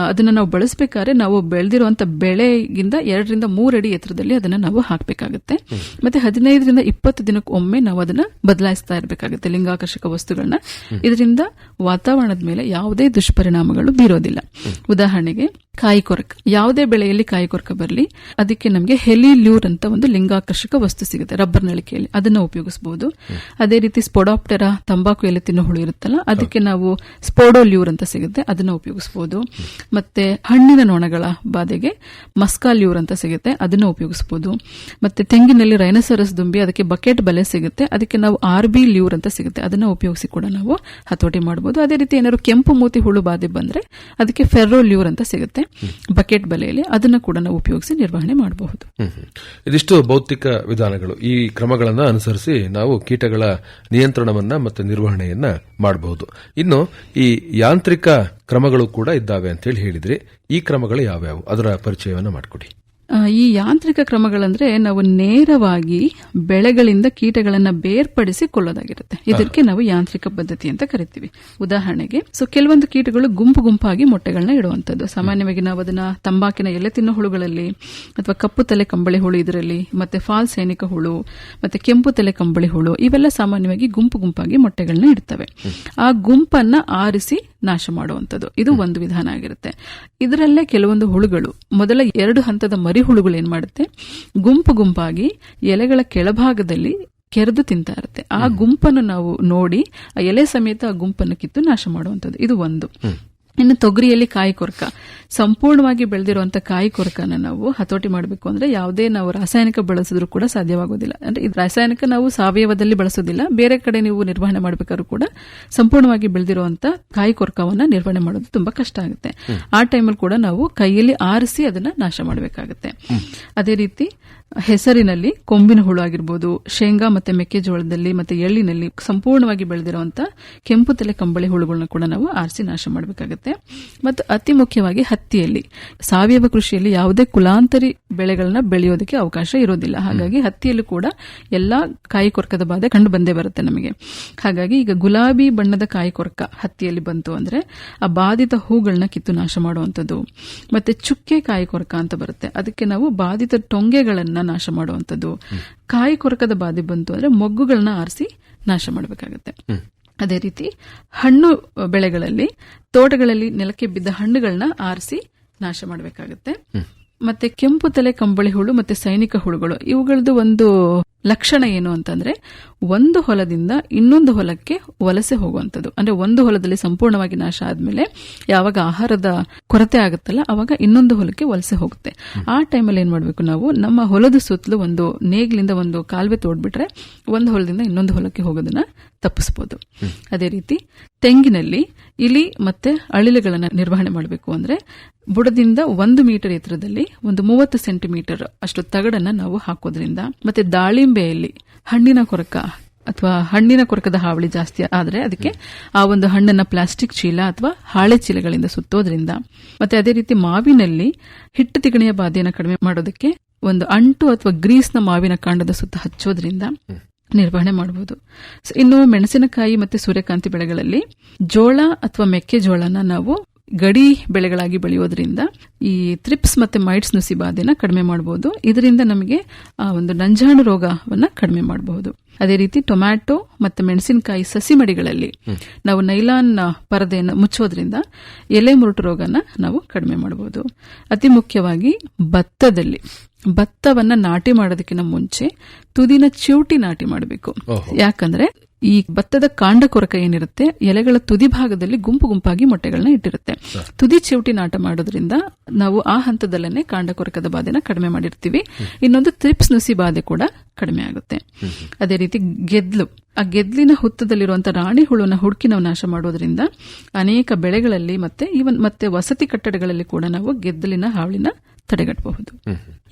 ಅದನ್ನ ನಾವು ಬಳಸಬೇಕಾದ್ರೆ ನಾವು ಬೆಳೆದಿರುವಂತ ಬೆಳೆಗಿಂತ ಎರಡರಿಂದ ಮೂರಡಿ ಎತ್ತರದಲ್ಲಿ ಅದನ್ನ ನಾವು ಹಾಕಬೇಕಾಗುತ್ತೆ. ಮತ್ತೆ ಹದಿನೈದರಿಂದ ಇಪ್ಪತ್ತು ದಿನಕ್ಕೆ ಒಮ್ಮೆ ನಾವು ಅದನ್ನ ಬದಲಾಯಿಸ್ತಾ ಇರಬೇಕಾಗುತ್ತೆ ಲಿಂಗಾಕರ್ಷಕ ವಸ್ತುಗಳನ್ನ. ಇದರಿಂದ ವಾತಾವರಣದ ಮೇಲೆ ಯಾವುದೇ ದುಷ್ಪರಿಣಾಮಗಳು ಬೀರೋದಿಲ್ಲ. ಉದಾಹರಣೆಗೆ ಕಾಯಿ ಕೊರಕ ಯಾವುದೇ ಬೆಳೆಯಲ್ಲಿ ಕಾಯಿ ಕೊರಕ ಬರಲಿ ಅದಕ್ಕೆ ನಮಗೆ ಹೆಲಿ ಲ್ಯೂರ್ ಅಂತ ಒಂದು ಲಿಂಗಾಕರ್ಷಕ ವಸ್ತು ಸಿಗುತ್ತೆ ರಬ್ಬರ್ ನಳಿಕೆಯಲ್ಲಿ. ಅದನ್ನ ಉಪಯೋಗಿಸಬಹುದು ಅದೇ ರೀತಿ ಸ್ಪೊಡಾಪ್ಟೆರಾ ತಂಬಾಕು ಎಲೆ ತಿನ್ನೋ ಹುಳು ಇರುತ್ತಲ್ಲ ಅದಕ್ಕೆ ನಾವು ಸ್ಪೋಡೋಲ್ಯೂರ್ ಅಂತ ಸಿಗುತ್ತೆ ಅದನ್ನ ಉಪಯೋಗಿಸಬಹುದು ಮತ್ತೆ ಹಣ್ಣಿನ ನೊಣಗಳ ಬಾಧೆಗೆ ಮಸ್ಕಾಲ್ಯೂರ್ ಅಂತ ಸಿಗುತ್ತೆ ಅದನ್ನ ಉಪಯೋಗಿಸಬಹುದು ಮತ್ತೆ ತೆಂಗಿನಲ್ಲಿ ರೈನಸರಸ್ ದುಂಬಿ ಅದಕ್ಕೆ ಬಕೆಟ್ ಬಲೆ ಸಿಗುತ್ತೆ ಅದಕ್ಕೆ ನಾವು ಆರ್ ಬಿ ಲ್ಯೂರ್ ಅಂತ ಸಿಗುತ್ತೆ ಅದನ್ನ ಉಪಯೋಗಿಸಿ ಕೂಡ ನಾವು ಹತೋಟಿ ಮಾಡಬಹುದು ಅದೇ ರೀತಿ ಏನಾದ್ರು ಕೆಂಪು ಮೂತಿ ಹುಳು ಬಾಧೆ ಬಂದ್ರೆ ಅದಕ್ಕೆ ಫೆರ್ರೋ ಲ್ಯೂರ್ ಅಂತ ಸಿಗುತ್ತೆ. ಬಕೆಟ್ ಬಲೆಯಲ್ಲಿ ಅದನ್ನ ಕೂಡ ನಾವು ಉಪಯೋಗಿಸಿ ನಿರ್ವಹಣೆ ಮಾಡಬಹುದು. ಇದಿಷ್ಟು ಭೌತಿಕ ವಿಧಾನಗಳು. ಈ ಕ್ರಮಗಳನ್ನ ಅನುಸರಿಸಿ ನಾವು ಕೀಟಗಳ ನಿಯಂತ್ರಣವನ್ನ ಮತ್ತು ನಿರ್ವಹಣೆಯನ್ನ ಮಾಡಬಹುದು. ಇನ್ನು ಈ ಯಾಂತ್ರಿಕ ಕ್ರಮಗಳು ಕೂಡ ಇದ್ದಾವೆ ಅಂತ ಹೇಳಿ ಹೇಳಿದ್ರಿ. ಈ ಕ್ರಮಗಳು ಯಾವ್ಯಾವು? ಅದರ ಪರಿಚಯವನ್ನ ಮಾಡಿಕೊಡಿ. ಈ ಯಾಂತ್ರಿಕ ಕ್ರಮಗಳಂದ್ರೆ ನಾವು ನೇರವಾಗಿ ಬೆಳೆಗಳಿಂದ ಕೀಟಗಳನ್ನ ಬೇರ್ಪಡಿಸಿ ಕೊಲ್ಲೋದಾಗಿರುತ್ತೆ ಇದಕ್ಕೆ ನಾವು ಯಾಂತ್ರಿಕ ಪದ್ಧತಿ ಅಂತ ಕರಿತೀವಿ. ಉದಾಹರಣೆಗೆ ಸೊ ಕೆಲವೊಂದು ಕೀಟಗಳು ಗುಂಪು ಗುಂಪಾಗಿ ಮೊಟ್ಟೆಗಳನ್ನ ಇಡುವಂತದ್ದು ಸಾಮಾನ್ಯವಾಗಿ ನಾವು ಅದನ್ನ ತಂಬಾಕಿನ ಎಲೆ ತಿನ್ನೋ ಹುಳುಗಳಲ್ಲಿ ಅಥವಾ ಕಪ್ಪು ತಲೆ ಕಂಬಳಿ ಹುಳು ಇದರಲ್ಲಿ ಮತ್ತೆ ಫಾಲ್ ಸೈನಿಕ ಹುಳು ಮತ್ತೆ ಕೆಂಪು ತಲೆ ಕಂಬಳಿ ಹುಳು ಇವೆಲ್ಲ ಸಾಮಾನ್ಯವಾಗಿ ಗುಂಪು ಗುಂಪಾಗಿ ಮೊಟ್ಟೆಗಳನ್ನ ಇಡ್ತವೆ. ಆ ಗುಂಪನ್ನ ಆರಿಸಿ ನಾಶ ಮಾಡುವಂಥದ್ದು ಇದು ಒಂದು ವಿಧಾನ ಆಗಿರುತ್ತೆ. ಇದರಲ್ಲೇ ಕೆಲವೊಂದು ಹುಳುಗಳು ಮೊದಲ ಎರಡು ಹಂತದ ಮರಿ ಹುಳುಗಳು ಏನ್ ಮಾಡುತ್ತೆ? ಗುಂಪು ಗುಂಪಾಗಿ ಎಲೆಗಳ ಕೆಳಭಾಗದಲ್ಲಿ ಕೆರೆದು ತಿಂತಾ ಇರುತ್ತೆ. ಆ ಗುಂಪನ್ನು ನಾವು ನೋಡಿ ಆ ಎಲೆ ಸಮೇತ ಆ ಗುಂಪನ್ನು ಕಿತ್ತು ನಾಶ ಮಾಡುವಂಥದ್ದು ಇದು ಒಂದು. ಇನ್ನು ತೊಗರಿಯಲ್ಲಿ ಕಾಯಿ ಕೊರಕ. ಸಂಪೂರ್ಣವಾಗಿ ಬೆಳೆದಿರುವಂತ ಕಾಯಿ ಕೊರಕನ ನಾವು ಹತೋಟಿ ಮಾಡಬೇಕು ಅಂದ್ರೆ ಯಾವುದೇ ನಾವು ರಾಸಾಯನಿಕ ಬಳಸಿದ್ರು ಕೂಡ ಸಾಧ್ಯವಾಗೋದಿಲ್ಲ. ಅಂದ್ರೆ ಇದು ರಾಸಾಯನಿಕ ನಾವು ಸಾವಯವದಲ್ಲಿ ಬಳಸೋದಿಲ್ಲ. ಬೇರೆ ಕಡೆ ನೀವು ನಿರ್ವಹಣೆ ಮಾಡಬೇಕಾದ್ರೂ ಕೂಡ ಸಂಪೂರ್ಣವಾಗಿ ಬೆಳೆದಿರುವಂತ ಕಾಯಿ ಕೊರಕವನ್ನ ನಿರ್ವಹಣೆ ಮಾಡೋದು ತುಂಬಾ ಕಷ್ಟ ಆಗುತ್ತೆ. ಆ ಟೈಮಲ್ಲಿ ಕೂಡ ನಾವು ಕೈಯಲ್ಲಿ ಆರಿಸಿ ಅದನ್ನ ನಾಶ ಮಾಡಬೇಕಾಗುತ್ತೆ. ಅದೇ ರೀತಿ ಹೆಸರಿನಲ್ಲಿ ಕೊಂಬಿನ ಹುಳು ಆಗಿರ್ಬೋದು ಶೇಂಗಾ ಮತ್ತೆ ಮೆಕ್ಕೆಜೋಳದಲ್ಲಿ ಮತ್ತೆ ಎಳ್ಳಿನಲ್ಲಿ ಸಂಪೂರ್ಣವಾಗಿ ಬೆಳೆದಿರುವಂತ ಕೆಂಪು ತಲೆ ಕಂಬಳಿ ಹುಳುಗಳನ್ನ ಕೂಡ ನಾವು ಆರಿಸಿ ನಾಶ ಮಾಡಬೇಕಾಗುತ್ತೆ. ಮತ್ತು ಅತಿ ಮುಖ್ಯವಾಗಿ ಹತ್ತಿಯಲ್ಲಿ. ಸಾವಯವ ಕೃಷಿಯಲ್ಲಿ ಯಾವುದೇ ಕುಲಾಂತರಿ ಬೆಳೆಗಳನ್ನ ಬೆಳೆಯೋದಕ್ಕೆ ಅವಕಾಶ ಇರೋದಿಲ್ಲ. ಹಾಗಾಗಿ ಹತ್ತಿಯಲ್ಲೂ ಕೂಡ ಎಲ್ಲಾ ಕಾಯಿ ಕೊರಕದ ಬಾಧೆ ಕಂಡು ಬಂದೇ ಬರುತ್ತೆ ನಮಗೆ. ಹಾಗಾಗಿ ಈಗ ಗುಲಾಬಿ ಬಣ್ಣದ ಕಾಯಿ ಕೊರಕ ಹತ್ತಿಯಲ್ಲಿ ಬಂತು ಅಂದ್ರೆ ಆ ಬಾಧಿತ ಹೂಗಳನ್ನ ಕಿತ್ತು ನಾಶ ಮಾಡುವಂಥದ್ದು. ಮತ್ತೆ ಚುಕ್ಕೆ ಕಾಯಿ ಕೊರಕ ಅಂತ ಬರುತ್ತೆ. ಅದಕ್ಕೆ ನಾವು ಬಾಧಿತ ಟೊಂಗೆಗಳನ್ನ ನಾಶ ಮಾಡುವಂಥದ್ದು. ಕಾಯಿ ಕೊರಕದ ಬಾಧೆ ಬಂತು ಅಂದ್ರೆ ಮೊಗ್ಗುಗಳನ್ನ ಆರಿಸಿ ನಾಶ ಮಾಡಬೇಕಾಗುತ್ತೆ. ಅದೇ ರೀತಿ ಹಣ್ಣು ಬೆಳೆಗಳಲ್ಲಿ ತೋಟಗಳಲ್ಲಿ ನೆಲಕ್ಕೆ ಬಿದ್ದ ಹಣ್ಣುಗಳನ್ನ ಆರಿಸಿ ನಾಶ ಮಾಡಬೇಕಾಗುತ್ತೆ. ಮತ್ತೆ ಕೆಂಪು ತಲೆ ಕಂಬಳಿ ಹುಳು ಮತ್ತೆ ಸೈನಿಕ ಹುಳುಗಳು ಇವುಗಳದ್ದು ಒಂದು ಲಕ್ಷಣ ಏನು ಅಂತಂದ್ರೆ ಒಂದು ಹೊಲದಿಂದ ಇನ್ನೊಂದು ಹೊಲಕ್ಕೆ ವಲಸೆ ಹೋಗುವಂಥದ್ದು. ಅಂದ್ರೆ ಒಂದು ಹೊಲದಲ್ಲಿ ಸಂಪೂರ್ಣವಾಗಿ ನಾಶ ಆದ್ಮೇಲೆ ಯಾವಾಗ ಆಹಾರದ ಕೊರತೆ ಆಗುತ್ತಲ್ಲ, ಅವಾಗ ಇನ್ನೊಂದು ಹೊಲಕ್ಕೆ ವಲಸೆ ಹೋಗುತ್ತೆ. ಆ ಟೈಮಲ್ಲಿ ಏನ್ ಮಾಡ್ಬೇಕು ನಾವು? ನಮ್ಮ ಹೊಲದ ಸುತ್ತಲೂ ಒಂದು ನೇಗ್ಲಿಂದ ಒಂದು ಕಾಲುವೆ ತೋಡ್ಬಿಟ್ರೆ ಒಂದು ಹೊಲದಿಂದ ಇನ್ನೊಂದು ಹೊಲಕ್ಕೆ ಹೋಗೋದನ್ನ ತಪ್ಪಿಸಬಹುದು ಅದೇ ರೀತಿ ತೆಂಗಿನಲ್ಲಿ ಇಲಿ ಮತ್ತೆ ಅಳಿಲುಗಳನ್ನ ನಿರ್ವಹಣೆ ಮಾಡಬೇಕು ಅಂದ್ರೆ ಬುಡದಿಂದ ಒಂದು ಮೀಟರ್ ಎತ್ತರದಲ್ಲಿ ಒಂದು ಮೂವತ್ತು ಸೆಂಟಿಮೀಟರ್ ಅಷ್ಟು ತಗಡನ್ನ ನಾವು ಹಾಕೋದ್ರಿಂದ, ಮತ್ತೆ ದಾಳಿಂಬೆಯಲ್ಲಿ ಹಣ್ಣಿನ ಕೊರಕ ಅಥವಾ ಹಣ್ಣಿನ ಕೊರಕದ ಹಾವಳಿ ಜಾಸ್ತಿ ಆದರೆ ಅದಕ್ಕೆ ಆ ಒಂದು ಹಣ್ಣನ್ನ ಪ್ಲಾಸ್ಟಿಕ್ ಚೀಲ ಅಥವಾ ಹಾಳೆ ಚೀಲಗಳಿಂದ ಸುತ್ತೋದ್ರಿಂದ, ಮತ್ತೆ ಅದೇ ರೀತಿ ಮಾವಿನಲ್ಲಿ ಹಿಟ್ಟು ತಿಗಣಿಯ ಬಾಧೆಯನ್ನು ಕಡಿಮೆ ಮಾಡೋದಕ್ಕೆ ಒಂದು ಅಂಟು ಅಥವಾ ಗ್ರೀಸ್ನ ಮಾವಿನ ಕಾಂಡದ ಸುತ್ತ ಹಚ್ಚೋದ್ರಿಂದ ನಿರ್ವಹಣೆ ಮಾಡಬಹುದು ಇನ್ನು ಮೆಣಸಿನಕಾಯಿ ಮತ್ತೆ ಸೂರ್ಯಕಾಂತಿ ಬೆಳೆಗಳಲ್ಲಿ ಜೋಳ ಅಥವಾ ಮೆಕ್ಕೆಜೋಳನ ನಾವು ಗಡಿ ಬೆಳೆಗಳಾಗಿ ಬೆಳೆಯೋದ್ರಿಂದ ಈ ಥ್ರಿಪ್ಸ್ ಮತ್ತೆ ಮೈಟ್ಸ್ ನುಸಿ ಬಾಧೆನ ಕಡಿಮೆ ಮಾಡಬಹುದು ಇದರಿಂದ ನಮಗೆ ಆ ಒಂದು ನಂಜಾಣು ರೋಗವನ್ನ ಕಡಿಮೆ ಮಾಡಬಹುದು. ಅದೇ ರೀತಿ ಟೊಮ್ಯಾಟೊ ಮತ್ತೆ ಮೆಣಸಿನಕಾಯಿ ಸಸಿ ಮಡಿಗಳಲ್ಲಿ ನಾವು ನೈಲಾನ್ ಪರದೆಯನ್ನು ಮುಚ್ಚೋದ್ರಿಂದ ಎಲೆ ಮುರುಟು ರೋಗನ ನಾವು ಕಡಿಮೆ ಮಾಡಬಹುದು ಅತಿ ಮುಖ್ಯವಾಗಿ ಭತ್ತದಲ್ಲಿ. ಭತ್ತವನ್ನ ನಾಟಿ ಮಾಡೋದಕ್ಕಿಂತ ಮುಂಚೆ ತುದಿನ ಚಿವುಟಿ ನಾಟಿ ಮಾಡಬೇಕು. ಯಾಕಂದ್ರೆ ಈ ಭತ್ತದ ಕಾಂಡ ಕೊರಕ ಏನಿರುತ್ತೆ? ಎಲೆಗಳ ತುದಿ ಭಾಗದಲ್ಲಿ ಗುಂಪು ಗುಂಪಾಗಿ ಮೊಟ್ಟೆಗಳನ್ನ ಇಟ್ಟಿರುತ್ತೆ. ತುದಿ ಚಿವುಟಿ ನಾಟ ಮಾಡೋದ್ರಿಂದ ನಾವು ಆ ಹಂತದಲ್ಲೇ ಕಾಂಡ ಕೊರಕದ ಬಾಧೆನ ಕಡಿಮೆ ಮಾಡಿರ್ತೀವಿ. ಇನ್ನೊಂದು ತ್ರಿಪ್ಸ್ ನುಸಿ ಬಾಧೆ ಕೂಡ ಕಡಿಮೆ ಆಗುತ್ತೆ. ಅದೇ ರೀತಿ ಗೆದ್ಲು. ಆ ಗೆದ್ಲಿನ ಹುತ್ತದಲ್ಲಿರುವಂತಹ ರಾಣಿ ಹುಳುನ ಹುಡುಕಿ ನಾವು ನಾಶ ಮಾಡೋದ್ರಿಂದ ಅನೇಕ ಬೆಳೆಗಳಲ್ಲಿ ಮತ್ತೆ ಈವನ್ ಮತ್ತೆ ವಸತಿ ಕಟ್ಟಡಗಳಲ್ಲಿ ಕೂಡ ನಾವು ಗೆದ್ದಲಿನ ಹಾವಳಿನ ತಡೆಗಟ್ಟಬಹುದು.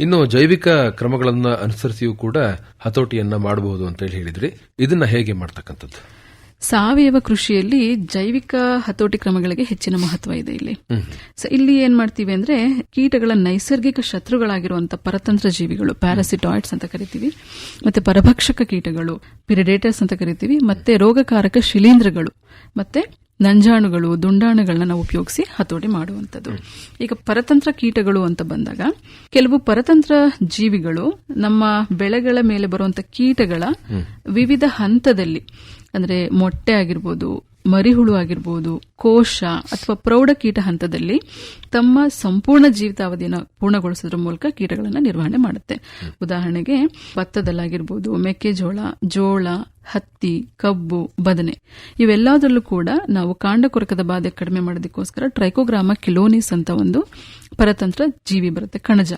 ಇನ್ನು ಜೈವಿಕ ಕ್ರಮಗಳನ್ನ ಅನುಸರಿಸಿಯೂ ಕೂಡ ಹತೋಟಿಯನ್ನ ಮಾಡಬಹುದು ಅಂತ ಹೇಳಿ ಹೇಳಿದ್ರಿ. ಇದನ್ನ ಹೇಗೆ ಮಾಡ್ತಕ್ಕಂಥದ್ದು? ಸಾವಯವ ಕೃಷಿಯಲ್ಲಿ ಜೈವಿಕ ಹತೋಟಿ ಕ್ರಮಗಳಿಗೆ ಹೆಚ್ಚಿನ ಮಹತ್ವ ಇದೆ ಇಲ್ಲಿ. ಸೊ ಇಲ್ಲಿ ಏನ್ ಮಾಡ್ತೀವಿ ಅಂದ್ರೆ ಕೀಟಗಳ ನೈಸರ್ಗಿಕ ಶತ್ರುಗಳಾಗಿರುವಂತಹ ಪರತಂತ್ರ ಜೀವಿಗಳು ಪ್ಯಾರಾಸಿಟಾಯ್ಡ್ಸ್ ಅಂತ ಕರಿತೀವಿ ಮತ್ತೆ ಪರಭಕ್ಷಕ ಕೀಟಗಳು ಪಿರಿಡೇಟರ್ಸ್ ಅಂತ ಕರಿತೀವಿ ಮತ್ತೆ ರೋಗಕಾರಕ ಶಿಲೀಂಧ್ರಗಳು ಮತ್ತೆ ನಂಜಾಣುಗಳು ದುಂಡಾಣುಗಳನ್ನ ನಾವು ಉಪಯೋಗಿಸಿ ಹತೋಟಿ ಮಾಡುವಂಥದ್ದು. ಈಗ ಪರತಂತ್ರ ಕೀಟಗಳು ಅಂತ ಬಂದಾಗ ಕೆಲವು ಪರತಂತ್ರ ಜೀವಿಗಳು ನಮ್ಮ ಬೆಳೆಗಳ ಮೇಲೆ ಬರುವಂತ ಕೀಟಗಳ ವಿವಿಧ ಹಂತದಲ್ಲಿ ಅಂದ್ರೆ ಮೊಟ್ಟೆ ಆಗಿರ್ಬೋದು ಮರಿಹುಳು ಆಗಿರ್ಬೋದು ಕೋಶ ಅಥವಾ ಪ್ರೌಢ ಕೀಟ ಹಂತದಲ್ಲಿ ತಮ್ಮ ಸಂಪೂರ್ಣ ಜೀವಿತಾವಧಿಯನ್ನು ಪೂರ್ಣಗೊಳಿಸೋದ್ರ ಮೂಲಕ ಕೀಟಗಳನ್ನು ನಿರ್ವಹಣೆ ಮಾಡುತ್ತೆ. ಉದಾಹರಣೆಗೆ ಭತ್ತದಲ್ಲಾಗಿರ್ಬೋದು ಮೆಕ್ಕೆಜೋಳ ಜೋಳ ಹತ್ತಿ ಕಬ್ಬು ಬದನೆ. ಇವೆಲ್ಲದರಲ್ಲೂ ಕೂಡ ನಾವು ಕಾಂಡ ಕೊರಕದ ಬಾಧೆ ಕಡಿಮೆ ಮಾಡೋದಕ್ಕೋಸ್ಕರ ಟ್ರೈಕೋಗ್ರಾಮ ಕಿಲೋನಿಸ್ ಅಂತ ಒಂದು ಪರತಂತ್ರ ಜೀವಿ ಬರುತ್ತೆ ಕಣಜ.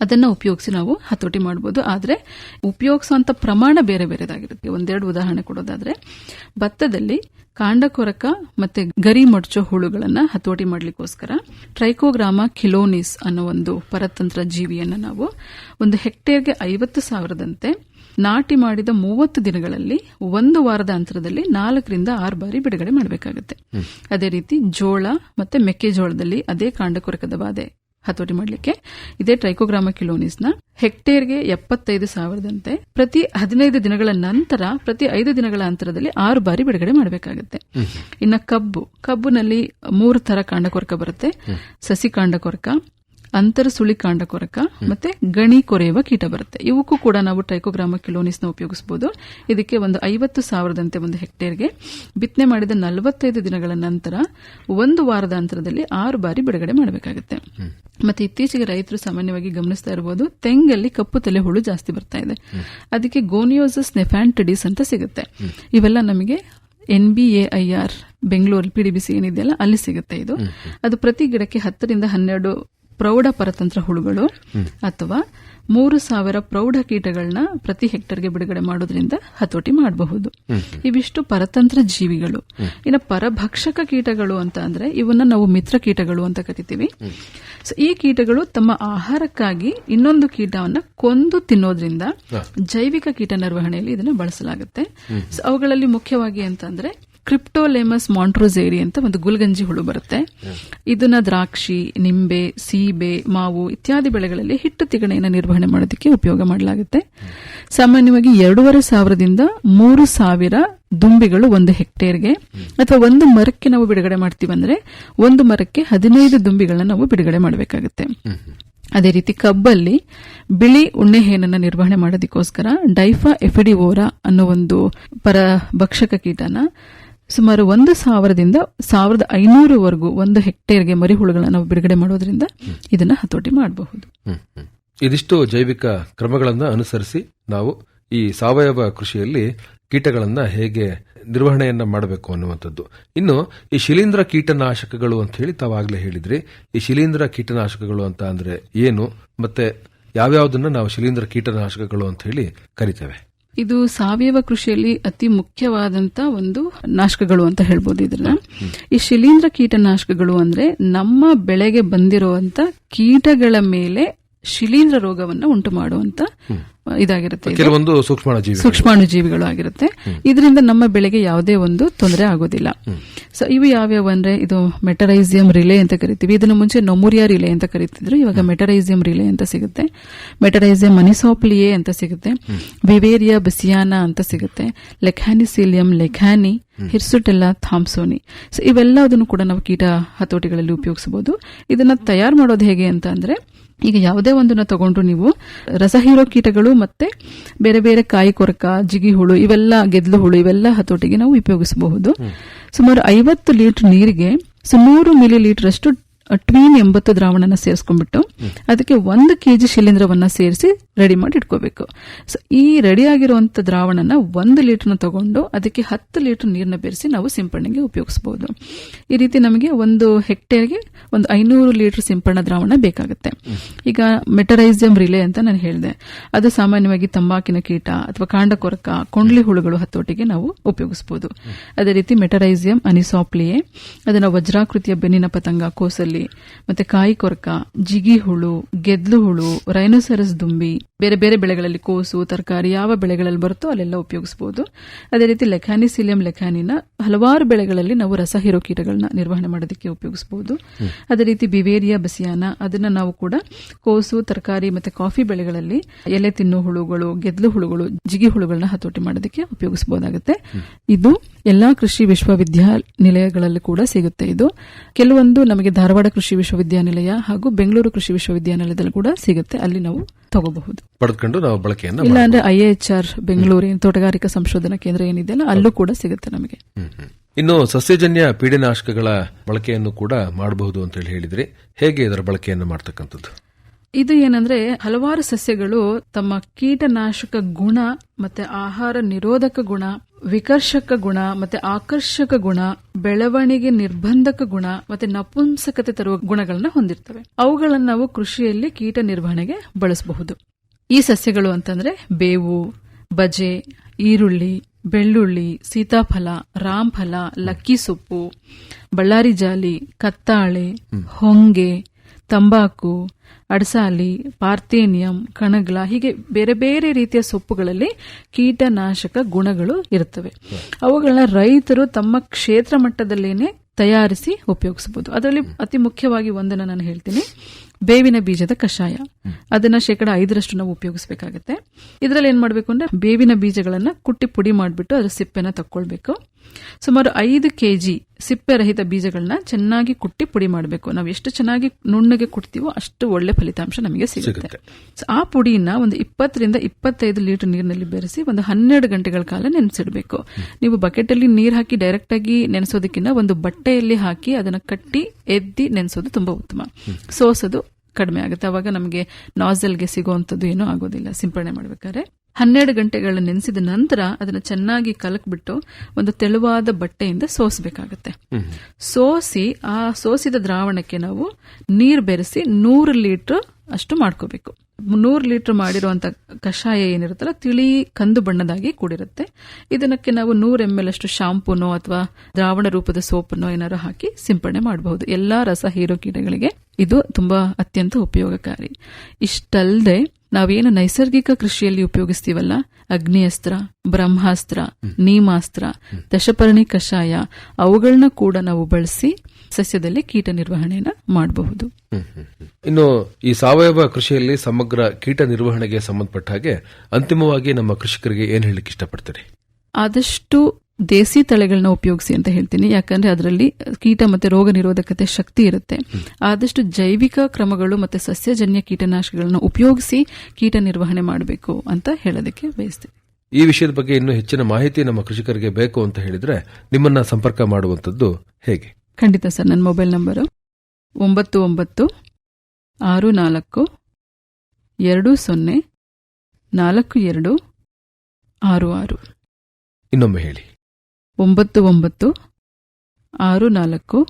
ಅದನ್ನ ಉಪಯೋಗಿಸಿ ನಾವು ಹತೋಟಿ ಮಾಡಬಹುದು ಆದರೆ ಉಪಯೋಗಿಸುವಂತ ಪ್ರಮಾಣ ಬೇರೆ ಬೇರೆದಾಗಿರುತ್ತೆ. ಒಂದೆರಡು ಉದಾಹರಣೆ ಕೊಡೋದಾದ್ರೆ ಭತ್ತದಲ್ಲಿ ಕಾಂಡಕೊರಕ ಮತ್ತೆ ಗರಿ ಮಡ್ಚೋ ಹುಳುಗಳನ್ನ ಹತೋಟಿ ಮಾಡಲಿಕ್ಕೋಸ್ಕರ ಟ್ರೈಕೋಗ್ರಾಮ ಕಿಲೋನಿಸ್ ಅನ್ನೋ ಒಂದು ಪರತಂತ್ರ ಜೀವಿಯನ್ನ ನಾವು ಒಂದು ಹೆಕ್ಟೇರ್ಗೆ ಐವತ್ತು ಸಾವಿರದಂತೆ ನಾಟಿ ಮಾಡಿದ ಮೂವತ್ತು ದಿನಗಳಲ್ಲಿ ಒಂದು ವಾರದ ಅಂತರದಲ್ಲಿ ನಾಲ್ಕರಿಂದ ಆರು ಬಾರಿ ಬಿಡುಗಡೆ ಮಾಡಬೇಕಾಗುತ್ತೆ. ಅದೇ ರೀತಿ ಜೋಳ ಮತ್ತೆ ಮೆಕ್ಕೆಜೋಳದಲ್ಲಿ ಅದೇ ಕಾಂಡ ಕೊರಕದ ಬಾಧೆ ಹತೋಟಿ ಮಾಡಲಿಕ್ಕೆ ಇದೇ ಟ್ರೈಕೋಗ್ರಾಮ ಕಿಲೋನಿಸ್ನ ಹೆಕ್ಟೇರ್ಗೆ ಎಪ್ಪತ್ತೈದು ಸಾವಿರದಂತೆ ಪ್ರತಿ ಹದಿನೈದು ದಿನಗಳ ನಂತರ ಪ್ರತಿ ಐದು ದಿನಗಳ ಅಂತರದಲ್ಲಿ ಆರು ಬಾರಿ ಬಿಡುಗಡೆ ಮಾಡಬೇಕಾಗುತ್ತೆ. ಇನ್ನು ಕಬ್ಬು ಕಬ್ಬಿನಲ್ಲಿ ಮೂರು ತರ ಕಾಂಡಕೊರಕ ಬರುತ್ತೆ. ಸಸಿ ಕಾಂಡಕೊರಕ ಅಂತರ ಸುಳಿ ಕಾಂಡ ಕೊರಕ ಮತ್ತೆ ಗಣಿ ಕೊರೆಯುವ ಕೀಟ ಬರುತ್ತೆ. ಇವಕ್ಕೂ ಕೂಡ ನಾವು ಟ್ರೈಕೋಗ್ರಾಮ ಕಿಲೋನಿಸ್ನ ಉಪಯೋಗಿಸಬಹುದು ಇದಕ್ಕೆ ಒಂದು ಐವತ್ತು ಸಾವಿರದಂತೆ ಒಂದು ಹೆಕ್ಟೇರ್ಗೆ ಬಿತ್ತನೆ ಮಾಡಿದ ನಲವತ್ತೈದು ದಿನಗಳ ನಂತರ ಒಂದು ವಾರದ ಅಂತರದಲ್ಲಿ ಆರು ಬಾರಿ ಬಿಡುಗಡೆ ಮಾಡಬೇಕಾಗುತ್ತೆ. ಮತ್ತೆ ಇತ್ತೀಚೆಗೆ ರೈತರು ಸಾಮಾನ್ಯವಾಗಿ ಗಮನಿಸ್ತಾ ಇರಬಹುದು ತೆಂಗಲ್ಲಿ ಕಪ್ಪು ತಲೆ ಹುಳು ಜಾಸ್ತಿ ಬರ್ತಾ ಇದೆ. ಅದಕ್ಕೆ ಗೋನಿಯೋಸಸ್ ನೆಫ್ಯಾಂಟಿಡಿಸ್ ಅಂತ ಸಿಗುತ್ತೆ. ಇವೆಲ್ಲ ನಮಗೆ N B A I R Bengaluru PDBC ಏನಿದೆಯಲ್ಲ ಅಲ್ಲಿ ಸಿಗುತ್ತೆ ಇದು. ಅದು ಪ್ರತಿ ಗಿಡಕ್ಕೆ ಹತ್ತರಿಂದ ಹನ್ನೆರಡು ಪ್ರೌಢ ಪರತಂತ್ರ ಹುಳುಗಳು ಅಥವಾ ಮೂರು ಸಾವಿರ ಪ್ರೌಢ ಕೀಟಗಳನ್ನ ಪ್ರತಿ ಹೆಕ್ಟರ್ಗೆ ಬಿಡುಗಡೆ ಮಾಡೋದ್ರಿಂದ ಹತೋಟಿ ಮಾಡಬಹುದು. ಇವಿಷ್ಟು ಪರತಂತ್ರ ಜೀವಿಗಳು. ಇನ್ನು ಪರಭಕ್ಷಕ ಕೀಟಗಳು ಅಂತ ಅಂದ್ರೆ ಇವನ್ನ ನಾವು ಮಿತ್ರ ಕೀಟಗಳು ಅಂತ ಕರಿತೀವಿ. ಸೊ ಈ ಕೀಟಗಳು ತಮ್ಮ ಆಹಾರಕ್ಕಾಗಿ ಇನ್ನೊಂದು ಕೀಟವನ್ನ ಕೊಂದು ತಿನ್ನೋದ್ರಿಂದ ಜೈವಿಕ ಕೀಟ ನಿರ್ವಹಣೆಯಲ್ಲಿ ಇದನ್ನ ಬಳಸಲಾಗುತ್ತೆ. ಸೊ ಅವುಗಳಲ್ಲಿ ಮುಖ್ಯವಾಗಿ ಅಂತಂದ್ರೆ ಕ್ರಿಪ್ಟೋಲೆಮಸ್ ಮಾಂಟ್ರೋಜೇರಿ ಅಂತ ಒಂದು ಗುಲ್ಗಂಜಿ ಹುಳು ಬರುತ್ತೆ. ಇದನ್ನ ದ್ರಾಕ್ಷಿ, ನಿಂಬೆ, ಸೀಬೆ, ಮಾವು ಇತ್ಯಾದಿ ಬೆಳೆಗಳಲ್ಲಿ ಹಿಟ್ಟು ತಿಗಣೆಯನ್ನು ನಿರ್ವಹಣೆ ಮಾಡೋದಕ್ಕೆ ಉಪಯೋಗ ಮಾಡಲಾಗುತ್ತೆ. ಸಾಮಾನ್ಯವಾಗಿ ಎರಡೂವರೆ ಸಾವಿರದಿಂದ ಮೂರು ಸಾವಿರ ದುಂಬಿಗಳು ಒಂದು ಹೆಕ್ಟೇರ್ಗೆ ಅಥವಾ ಒಂದು ಮರಕ್ಕೆ ನಾವು ಬಿಡುಗಡೆ ಮಾಡ್ತೀವಂದ್ರೆ ಒಂದು ಮರಕ್ಕೆ ಹದಿನೈದು ದುಂಬಿಗಳನ್ನು ನಾವು ಬಿಡುಗಡೆ ಮಾಡಬೇಕಾಗುತ್ತೆ. ಅದೇ ರೀತಿ ಕಬ್ಬಲ್ಲಿ ಬಿಳಿ ಉಣ್ಣೆ ಹೇನನ್ನ ನಿರ್ವಹಣೆ ಮಾಡೋದಕ್ಕೋಸ್ಕರ ಡೈಫಾ ಎಫಿಡಿವೋರಾ ಅನ್ನೋ ಒಂದು ಪರಭಕ್ಷಕ ಕೀಟನ ಸುಮಾರು ಒಂದು ಸಾವಿರದಿಂದ ಸಾವಿರದ ಐನೂರವರೆಗೂ ಒಂದು ಹೆಕ್ಟೇರ್ಗೆ ಮರಿಹುಳುಗಳನ್ನು ನಾವು ಬಿಡುಗಡೆ ಮಾಡೋದ್ರಿಂದ ಇದನ್ನ ಹತೋಟಿ ಮಾಡಬಹುದು. ಇದಿಷ್ಟು ಜೈವಿಕ ಕ್ರಮಗಳನ್ನು ಅನುಸರಿಸಿ ನಾವು ಈ ಸಾವಯವ ಕೃಷಿಯಲ್ಲಿ ಕೀಟಗಳನ್ನು ಹೇಗೆ ನಿರ್ವಹಣೆಯನ್ನ ಮಾಡಬೇಕು ಅನ್ನುವಂಥದ್ದು. ಇನ್ನು ಈ ಶಿಲೀಂಧ್ರ ಕೀಟನಾಶಕಗಳು ಅಂತ ಹೇಳಿ ತಾವಾಗಲೇ ಹೇಳಿದ್ರಿ. ಈ ಶಿಲೀಂಧ್ರ ಕೀಟನಾಶಕಗಳು ಅಂತ ಅಂದ್ರೆ ಏನು? ಮತ್ತೆ ಯಾವ್ಯಾವುದನ್ನ ನಾವು ಶಿಲೀಂಧ್ರ ಕೀಟನಾಶಕಗಳು ಅಂತ ಹೇಳಿ ಕರಿತೇವೆ. ಇದು ಸಾವಯವ ಕೃಷಿಯಲ್ಲಿ ಅತಿ ಮುಖ್ಯವಾದಂತ ಒಂದು ನಾಶಕಗಳು ಅಂತ ಹೇಳ್ಬೋದು ಇದನ್ನ ಈ ಶಿಲೀಂಧ್ರ ಕೀಟನಾಶಕಗಳು ಅಂದ್ರೆ ನಮ್ಮ ಬೆಳೆಗೆ ಬಂದಿರುವಂತ ಕೀಟಗಳ ಮೇಲೆ ಶಿಲೀಂಧ್ರ ರೋಗವನ್ನು ಉಂಟು ಮಾಡುವಂತ ಇದಾಗಿರುತ್ತೆ ಇದು. ಕೆಲವೊಂದು ಸೂಕ್ಷ್ಮಾಣು ಸೂಕ್ಷ್ಮಾಣುಜೀವಿಗಳು ಸೂಕ್ಷ್ಮಾಣು ಜೀವಿಗಳು ಆಗಿರುತ್ತೆ ಇದರಿಂದ ನಮ್ಮ ಬೆಳೆಗೆ ಯಾವುದೇ ಒಂದು ತೊಂದರೆ ಆಗೋದಿಲ್ಲ. ಸೊ ಇವು ಯಾವ್ಯಾವ ಅಂದ್ರೆ ಇದು ಮೆಟರೈಸಿಯಂ ರಿಲೇ ಅಂತ ಕರಿತೀವಿ. ಇದನ್ನು ಮುಂಚೆ ನೊಮೂರಿಯಾ ರಿಲೇ ಅಂತ ಕರಿತಿದ್ರು. ಇವಾಗ ಮೆಟರೈಸಿಯಂ ರಿಲೇ ಅಂತ ಸಿಗುತ್ತೆ. ಮೆಟರೈಸಿಯಂ ಮನಿಸೋಪ್ಲಿಯೇ ಅಂತ ಸಿಗುತ್ತೆ. ವಿವೇರಿಯಾ ಬಿಸಿಯಾನಾ ಅಂತ ಸಿಗುತ್ತೆ. ಲೆಖಾನಿಸಿಲಿಯಂ ಲೆಖಾನಿ ಹಿರ್ಸುಟೆಲ್ಲ ಥಾಮ್ಸೋನಿ. ಸೊ ಇವೆಲ್ಲದನ್ನು ಕೂಡ ನಾವು ಕೀಟ ಹತೋಟಿಗಳಲ್ಲಿ ಉಪಯೋಗಿಸಬಹುದು. ಇದನ್ನ ತಯಾರು ಮಾಡೋದು ಹೇಗೆ ಅಂತ ಅಂದ್ರೆ ಈಗ ಯಾವುದೇ ಒಂದನ್ನ ತಗೊಂಡ್ರು ನೀವು ರಸಹೀರೋ ಕೀಟಗಳು ಮತ್ತೆ ಬೇರೆ ಬೇರೆ ಕಾಯಿ ಕೊರಕ ಜಿಗಿ ಹುಳು ಇವೆಲ್ಲ ಗೆದ್ಲು ಹುಳು ಇವೆಲ್ಲ ಹತೋಟಿಗೆ ನಾವು ಉಪಯೋಗಿಸಬಹುದು. ಸುಮಾರು ಐವತ್ತು ಲೀಟರ್ ನೀರಿಗೆ ಸುಮಾರು ಮಿಲಿ ಲೀಟರ್ ಅಷ್ಟು ಟ್ವೀನ್ ಎಂಬತ್ತು ದ್ರಾವಣನ ಸೇರಿಸ್ಕೊಂಡ್ಬಿಟ್ಟು ಅದಕ್ಕೆ ಒಂದು ಕೆಜಿ ಶಿಲೀಂಧ್ರವನ್ನ ಸೇರಿಸಿ ರೆಡಿ ಮಾಡಿ ಇಟ್ಕೋಬೇಕು. ಸೊ ಈ ರೆಡಿ ಆಗಿರುವಂತ ದ್ರಾವಣನ ಒಂದು ಲೀಟರ್ನ ತಗೊಂಡು ಅದಕ್ಕೆ ಹತ್ತು ಲೀಟರ್ ನೀರನ್ನ ಬೆರೆಸಿ ನಾವು ಸಿಂಪಡಣೆಗೆ ಉಪಯೋಗಿಸಬಹುದು ಈ ರೀತಿ ನಮಗೆ ಒಂದು ಹೆಕ್ಟೇರ್ಗೆ ಒಂದು ಐನೂರು ಲೀಟರ್ ಸಿಂಪಡಣಾ ದ್ರಾವಣ ಬೇಕಾಗುತ್ತೆ. ಈಗ ಮೆಟರೈಸಿಯಂ ರಿಲೇ ಅಂತ ನಾನು ಹೇಳಿದೆ. ಅದು ಸಾಮಾನ್ಯವಾಗಿ ತಂಬಾಕಿನ ಕೀಟ ಅಥವಾ ಕಾಂಡ ಕೊರಕ, ಕೊಂಡ್ಲಿ ಹುಳುಗಳು ಹತ್ತೋಟಿಗೆ ನಾವು ಉಪಯೋಗಿಸಬಹುದು ಅದೇ ರೀತಿ ಮೆಟರೈಸಿಯಂ ಅನಿಸಾಪ್ಲಿಯೇ, ಅದನ್ನ ವಜ್ರಾಕೃತಿಯ ಬೆನ್ನಿನ ಪತಂಗ, ಕೋಸಲ್ಲಿ ಮತ್ತೆ ಕಾಯಿ ಕೊರಕ ಜಿಗಿ ಹುಳು ಗೆದ್ಲು ಹುಳು ರೈನೋಸರಸ್ ದುಂಬಿ ಬೇರೆ ಬೇರೆ ಬೆಳೆಗಳಲ್ಲಿ ಕೋಸು ತರಕಾರಿ ಯಾವ ಬೆಳೆಗಳಲ್ಲಿ ಬರುತ್ತೋ ಅಲ್ಲೆಲ್ಲ ಉಪಯೋಗಿಸಬಹುದು ಅದೇ ರೀತಿ ಲೆಖಾನಿಸಿಲಿಯಂ ಲೆಖಾನಿನ ಹಲವಾರು ಬೆಳೆಗಳಲ್ಲಿ ನಾವು ರಸಹೀರೋ ಕೀಟಗಳನ್ನ ನಿರ್ವಹಣೆ ಮಾಡೋದಕ್ಕೆ ಉಪಯೋಗಿಸಬಹುದು ಅದೇ ರೀತಿ ಬಿವೇರಿಯಾ ಬಸಿಯಾನ ಅದನ್ನ ನಾವು ಕೂಡ ಕೋಸು ತರಕಾರಿ ಮತ್ತೆ ಕಾಫಿ ಬೆಳೆಗಳಲ್ಲಿ ಎಲೆ ತಿನ್ನು ಹುಳುಗಳು ಗೆದ್ಲು ಹುಳುಗಳು ಜಿಗಿ ಹುಳುಗಳನ್ನ ಹತೋಟಿ ಮಾಡೋದಕ್ಕೆ ಉಪಯೋಗಿಸಬಹುದಾಗುತ್ತೆ ಇದು ಎಲ್ಲಾ ಕೃಷಿ ವಿಶ್ವವಿದ್ಯಾನಿಲಯಗಳಲ್ಲಿ ಕೂಡ ಸಿಗುತ್ತೆ ಇದು. ಕೆಲವೊಂದು ನಮಗೆ ಧಾರವಾಡ ಕೃಷಿ ವಿಶ್ವವಿದ್ಯಾನಿಲಯ ಹಾಗೂ ಬೆಂಗಳೂರು ಕೃಷಿ ವಿಶ್ವವಿದ್ಯಾನಿಲಯದಲ್ಲಿ ಕೂಡ ಸಿಗುತ್ತೆ. ಅಲ್ಲಿ ನಾವು ತಗೋಬಹುದು. ಪಡೆದುಕೊಂಡು ನಾವು ಬಳಕೆಯನ್ನು ಇಲ್ಲ ಅಂದ್ರೆ ಐಎಚ್ಆರ್ ಬೆಂಗಳೂರು ತೋಟಗಾರಿಕಾ ಸಂಶೋಧನಾ ಕೇಂದ್ರ ಏನಿದೆಯಲ್ಲ ಅಲ್ಲೂ ಕೂಡ ಸಿಗುತ್ತೆ ನಮಗೆ. ಇನ್ನು ಸಸ್ಯಜನ್ಯ ಪೀಡನಾಶಕಗಳ ಬಳಕೆಯನ್ನು ಕೂಡ ಮಾಡಬಹುದು ಅಂತ ಹೇಳಿ ಹೇಳಿದ್ರಿ. ಹೇಗೆ ಇದರ ಬಳಕೆಯನ್ನು ಮಾಡ್ತಕ್ಕಂಥದ್ದು? ಇದು ಏನಂದ್ರೆ ಹಲವಾರು ಸಸ್ಯಗಳು ತಮ್ಮ ಕೀಟನಾಶಕ ಗುಣ ಮತ್ತೆ ಆಹಾರ ನಿರೋಧಕ ಗುಣ ವಿಕರ್ಷಕ ಗುಣ ಮತ್ತೆ ಆಕರ್ಷಕ ಗುಣ ಬೆಳವಣಿಗೆ ನಿರ್ಬಂಧಕ ಗುಣ ಮತ್ತೆ ನಪುಂಸಕತೆ ತರುವ ಗುಣಗಳನ್ನ ಹೊಂದಿರ್ತವೆ. ಅವುಗಳನ್ನು ನಾವು ಕೃಷಿಯಲ್ಲಿ ಕೀಟ ನಿರ್ವಹಣೆಗೆ ಬಳಸಬಹುದು. ಈ ಸಸ್ಯಗಳು ಅಂತಂದ್ರೆ ಬೇವು ಬಜೆ ಈರುಳ್ಳಿ ಬೆಳ್ಳುಳ್ಳಿ ಸೀತಾಫಲ ರಾಮಫಲ ಲಕ್ಕಿ ಸೊಪ್ಪು ಬಳ್ಳಾರಿ ಜಾಲಿ ಕತ್ತಾಳೆ ಹೊಂಗೆ ತಂಬಾಕು, ಅಡಸಾಲಿ, ಪಾರ್ಥೇನಿಯಂ, ಕಣಗ್ಲ ಹೀಗೆ ಬೇರೆ ಬೇರೆ ರೀತಿಯ ಸೊಪ್ಪುಗಳಲ್ಲಿ ಕೀಟನಾಶಕ ಗುಣಗಳು ಇರುತ್ತವೆ. ಅವುಗಳನ್ನ ರೈತರು ತಮ್ಮ ಕ್ಷೇತ್ರ ಮಟ್ಟದಲ್ಲೇನೆ ತಯಾರಿಸಿ ಉಪಯೋಗಿಸಬಹುದು. ಅದರಲ್ಲಿ ಅತಿ ಮುಖ್ಯವಾಗಿ ಒಂದನ್ನು ನಾನು ಹೇಳ್ತೀನಿ. ಬೇವಿನ ಬೀಜದ ಕಷಾಯ. ಅದನ್ನ ಶೇಕಡ ಐದರಷ್ಟು ನಾವು ಉಪಯೋಗಿಸಬೇಕಾಗತ್ತೆ. ಇದರಲ್ಲಿ ಏನ್ ಮಾಡಬೇಕು ಅಂದ್ರೆ ಬೇವಿನ ಬೀಜಗಳನ್ನ ಕುಟ್ಟಿ ಪುಡಿ ಮಾಡಿಬಿಟ್ಟು ಅದರ ಸಿಪ್ಪೆನ ತಕ್ಕೊಳ್ಬೇಕು. ಸುಮಾರು ಐದು ಕೆಜಿ ಸಿಪ್ಪೆ ರಹಿತ ಬೀಜಗಳನ್ನ ಚೆನ್ನಾಗಿ ಕುಟ್ಟಿ ಪುಡಿ ಮಾಡಬೇಕು. ನಾವು ಎಷ್ಟು ಚೆನ್ನಾಗಿ ನುಣ್ಣಗೆ ಕುಟ್ತೀವೋ ಅಷ್ಟು ಒಳ್ಳೆ ಫಲಿತಾಂಶ ನಮಗೆ ಸಿಗುತ್ತೆ. ಆ ಪುಡಿನ ಒಂದು ಇಪ್ಪತ್ತರಿಂದ ಇಪ್ಪತ್ತೈದು ಲೀಟರ್ ನೀರಿನಲ್ಲಿ ಬೆರೆಸಿ ಒಂದು ಹನ್ನೆರಡು ಗಂಟೆಗಳ ಕಾಲ ನೆನೆಸಿಡಬೇಕು. ನೀವು ಬಕೆಟ್ ಅಲ್ಲಿ ನೀರು ಹಾಕಿ ಡೈರೆಕ್ಟ್ ಆಗಿ ನೆನೆಸೋದಕ್ಕಿಂತ ಒಂದು ಬಟ್ಟೆಯಲ್ಲಿ ಹಾಕಿ ಅದನ್ನ ಕಟ್ಟಿ ಎದ್ದಿ ನೆನೆಸೋದು ತುಂಬಾ ಉತ್ತಮ. ಸೋಸೋದು ಕಡಿಮೆ ಆಗುತ್ತೆ. ಅವಾಗ ನಮಗೆ ನಾಸಲ್ಗೆ ಸಿಗುವಂತದ್ದು ಏನೂ ಆಗೋದಿಲ್ಲ. ಸಿಂಪಡಣೆ ಮಾಡ್ಬೇಕಾದ್ರೆ. ಹನ್ನೆರಡು ಗಂಟೆಗಳ ನೆನೆಸಿದ ನಂತರ ಅದನ್ನು ಚೆನ್ನಾಗಿ ಕಲಕ್ಬಿಟ್ಟು ಒಂದು ತೆಳುವಾದ ಬಟ್ಟೆಯಿಂದ ಸೋಸಬೇಕಾಗತ್ತೆ. ಸೋಸಿ ಆ ಸೋಸಿದ ದ್ರಾವಣಕ್ಕೆ ನಾವು ನೀರು ಬೆರೆಸಿ ನೂರು ಲೀಟರ್ ಅಷ್ಟು ಮಾಡ್ಕೋಬೇಕು. ನೂರು ಲೀಟರ್ ಮಾಡಿರುವಂತ ಕಷಾಯ ಏನಿರುತ್ತಲ್ಲ ತಿಳಿ ಕಂದು ಬಣ್ಣದಾಗಿ ಕೂಡಿರುತ್ತೆ. ಇದನ್ನಕ್ಕೆ ನಾವು ನೂರ ಎಂ ಎಲ್ ಅಷ್ಟು ಶಾಂಪೂನೋ ಅಥವಾ ದ್ರಾವಣ ರೂಪದ ಸೋಪನ್ನೋ ಏನಾದ್ರು ಹಾಕಿ ಸಿಂಪಡಣೆ ಮಾಡಬಹುದು. ಎಲ್ಲಾ ರಸ ಹೀರೋ ಕೀಟಗಳಿಗೆ ಇದು ತುಂಬಾ ಅತ್ಯಂತ ಉಪಯೋಗಕಾರಿ. ಇಷ್ಟಲ್ಲದೆ ನಾವೇನು ನೈಸರ್ಗಿಕ ಕೃಷಿಯಲ್ಲಿ ಉಪಯೋಗಿಸ್ತೀವಲ್ಲ? ಅಗ್ನಿಯಸ್ತ್ರ ಬ್ರಹ್ಮಾಸ್ತ್ರ ನೀಮಾಸ್ತ್ರ ದಶಪರ್ಣಿ ಕಷಾಯ ಅವುಗಳನ್ನ ಕೂಡ ನಾವು ಬಳಸಿ ಸಸ್ಯದಲ್ಲಿ ಕೀಟ ನಿರ್ವಹಣೆಯನ್ನ ಮಾಡಬಹುದು. ಇನ್ನು ಈ ಸಾವಯವ ಕೃಷಿಯಲ್ಲಿ ಸಮಗ್ರ ಕೀಟ ನಿರ್ವಹಣೆಗೆ ಸಂಬಂಧಪಟ್ಟ ಹಾಗೆ ಅಂತಿಮವಾಗಿ ನಮ್ಮ ಕೃಷಿಕರಿಗೆ ಏನ್ ಹೇಳಲಿಕ್ಕೆ ಇಷ್ಟಪಡ್ತಾರೆ? ಆದಷ್ಟು ದೇಸಿ ತಳೆಗಳನ್ನ ಉಪಯೋಗಿಸಿ ಅಂತ ಹೇಳ್ತೀನಿ. ಯಾಕಂದ್ರೆ ಅದರಲ್ಲಿ ಕೀಟ ಮತ್ತೆ ರೋಗ ನಿರೋಧಕತೆ ಶಕ್ತಿ ಇರುತ್ತೆ. ಆದಷ್ಟು ಜೈವಿಕ ಕ್ರಮಗಳು ಮತ್ತೆ ಸಸ್ಯಜನ್ಯ ಕೀಟನಾಶಕಗಳನ್ನು ಉಪಯೋಗಿಸಿ ಕೀಟ ನಿರ್ವಹಣೆ ಮಾಡಬೇಕು ಅಂತ ಹೇಳೋದಕ್ಕೆ ಬಯಸ್ತೀನಿ. ಈ ವಿಷಯದ ಬಗ್ಗೆ ಇನ್ನೂ ಹೆಚ್ಚಿನ ಮಾಹಿತಿ ನಮ್ಮ ಕೃಷಿಕರಿಗೆ ಬೇಕು ಅಂತ ಹೇಳಿದ್ರೆ ನಿಮ್ಮನ್ನ ಸಂಪರ್ಕ ಮಾಡುವಂತದ್ದು ಹೇಗೆ? ಖಂಡಿತ ಸರ್ ನನ್ನ ಮೊಬೈಲ್ ನಂಬರು ಒಂಬತ್ತು ಒಂಬತ್ತು ಆರು ನಾಲ್ಕು ಎರಡು ಸೊನ್ನೆ ನಾಲ್ಕು ಎರಡು ಆರು ಆರು. ಇನ್ನೊಮ್ಮೆ ಹೇಳಿ. ಒಂಬತ್ತು ಒಂಬತ್ತು ಆರು ನಾಲ್ಕು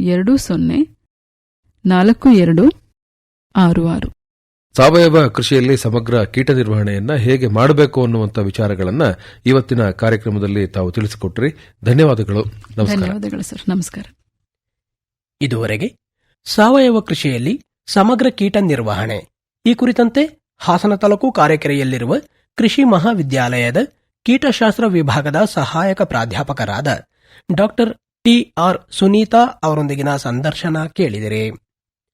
ಎರಡು ಸೊನ್ನೆ ನಾಲ್ಕು ಎರಡು ಆರು ಆರು. ಸಾವಯವ ಕೃಷಿಯಲ್ಲಿ ಸಮಗ್ರ ಕೀಟ ನಿರ್ವಹಣೆಯನ್ನು ಹೇಗೆ ಮಾಡಬೇಕು ಅನ್ನುವಂತ ವಿಚಾರಗಳನ್ನು ಇವತ್ತಿನ ಕಾರ್ಯಕ್ರಮದಲ್ಲಿ ತಾವು ತಿಳಿಸಿಕೊಟ್ರಿ. ಧನ್ಯವಾದಗಳು. ನಮಸ್ಕಾರ. ಧನ್ಯವಾದಗಳು ಸರ್. ನಮಸ್ಕಾರ. ಇದುವರೆಗೆ ಸಾವಯವ ಕೃಷಿಯಲ್ಲಿ ಸಮಗ್ರ ಕೀಟ ನಿರ್ವಹಣೆ. ಈ ಕುರಿತಂತೆ ಹಾಸನ ತಾಲೂಕು ಕಾರೆಕೆರೆಯಲ್ಲಿರುವ ಕೃಷಿ ಮಹಾವಿದ್ಯಾಲಯದ ಕೀಟಶಾಸ್ತ್ರ ವಿಭಾಗದ ಸಹಾಯಕ ಪ್ರಾಧ್ಯಾಪಕರಾದ ಡಾಕ್ಟರ್ ಟಿಆರ್ ಸುನೀತಾ ಅವರೊಂದಿಗಿನ ಸಂದರ್ಶನ ಕೇಳಿದಿರಿ.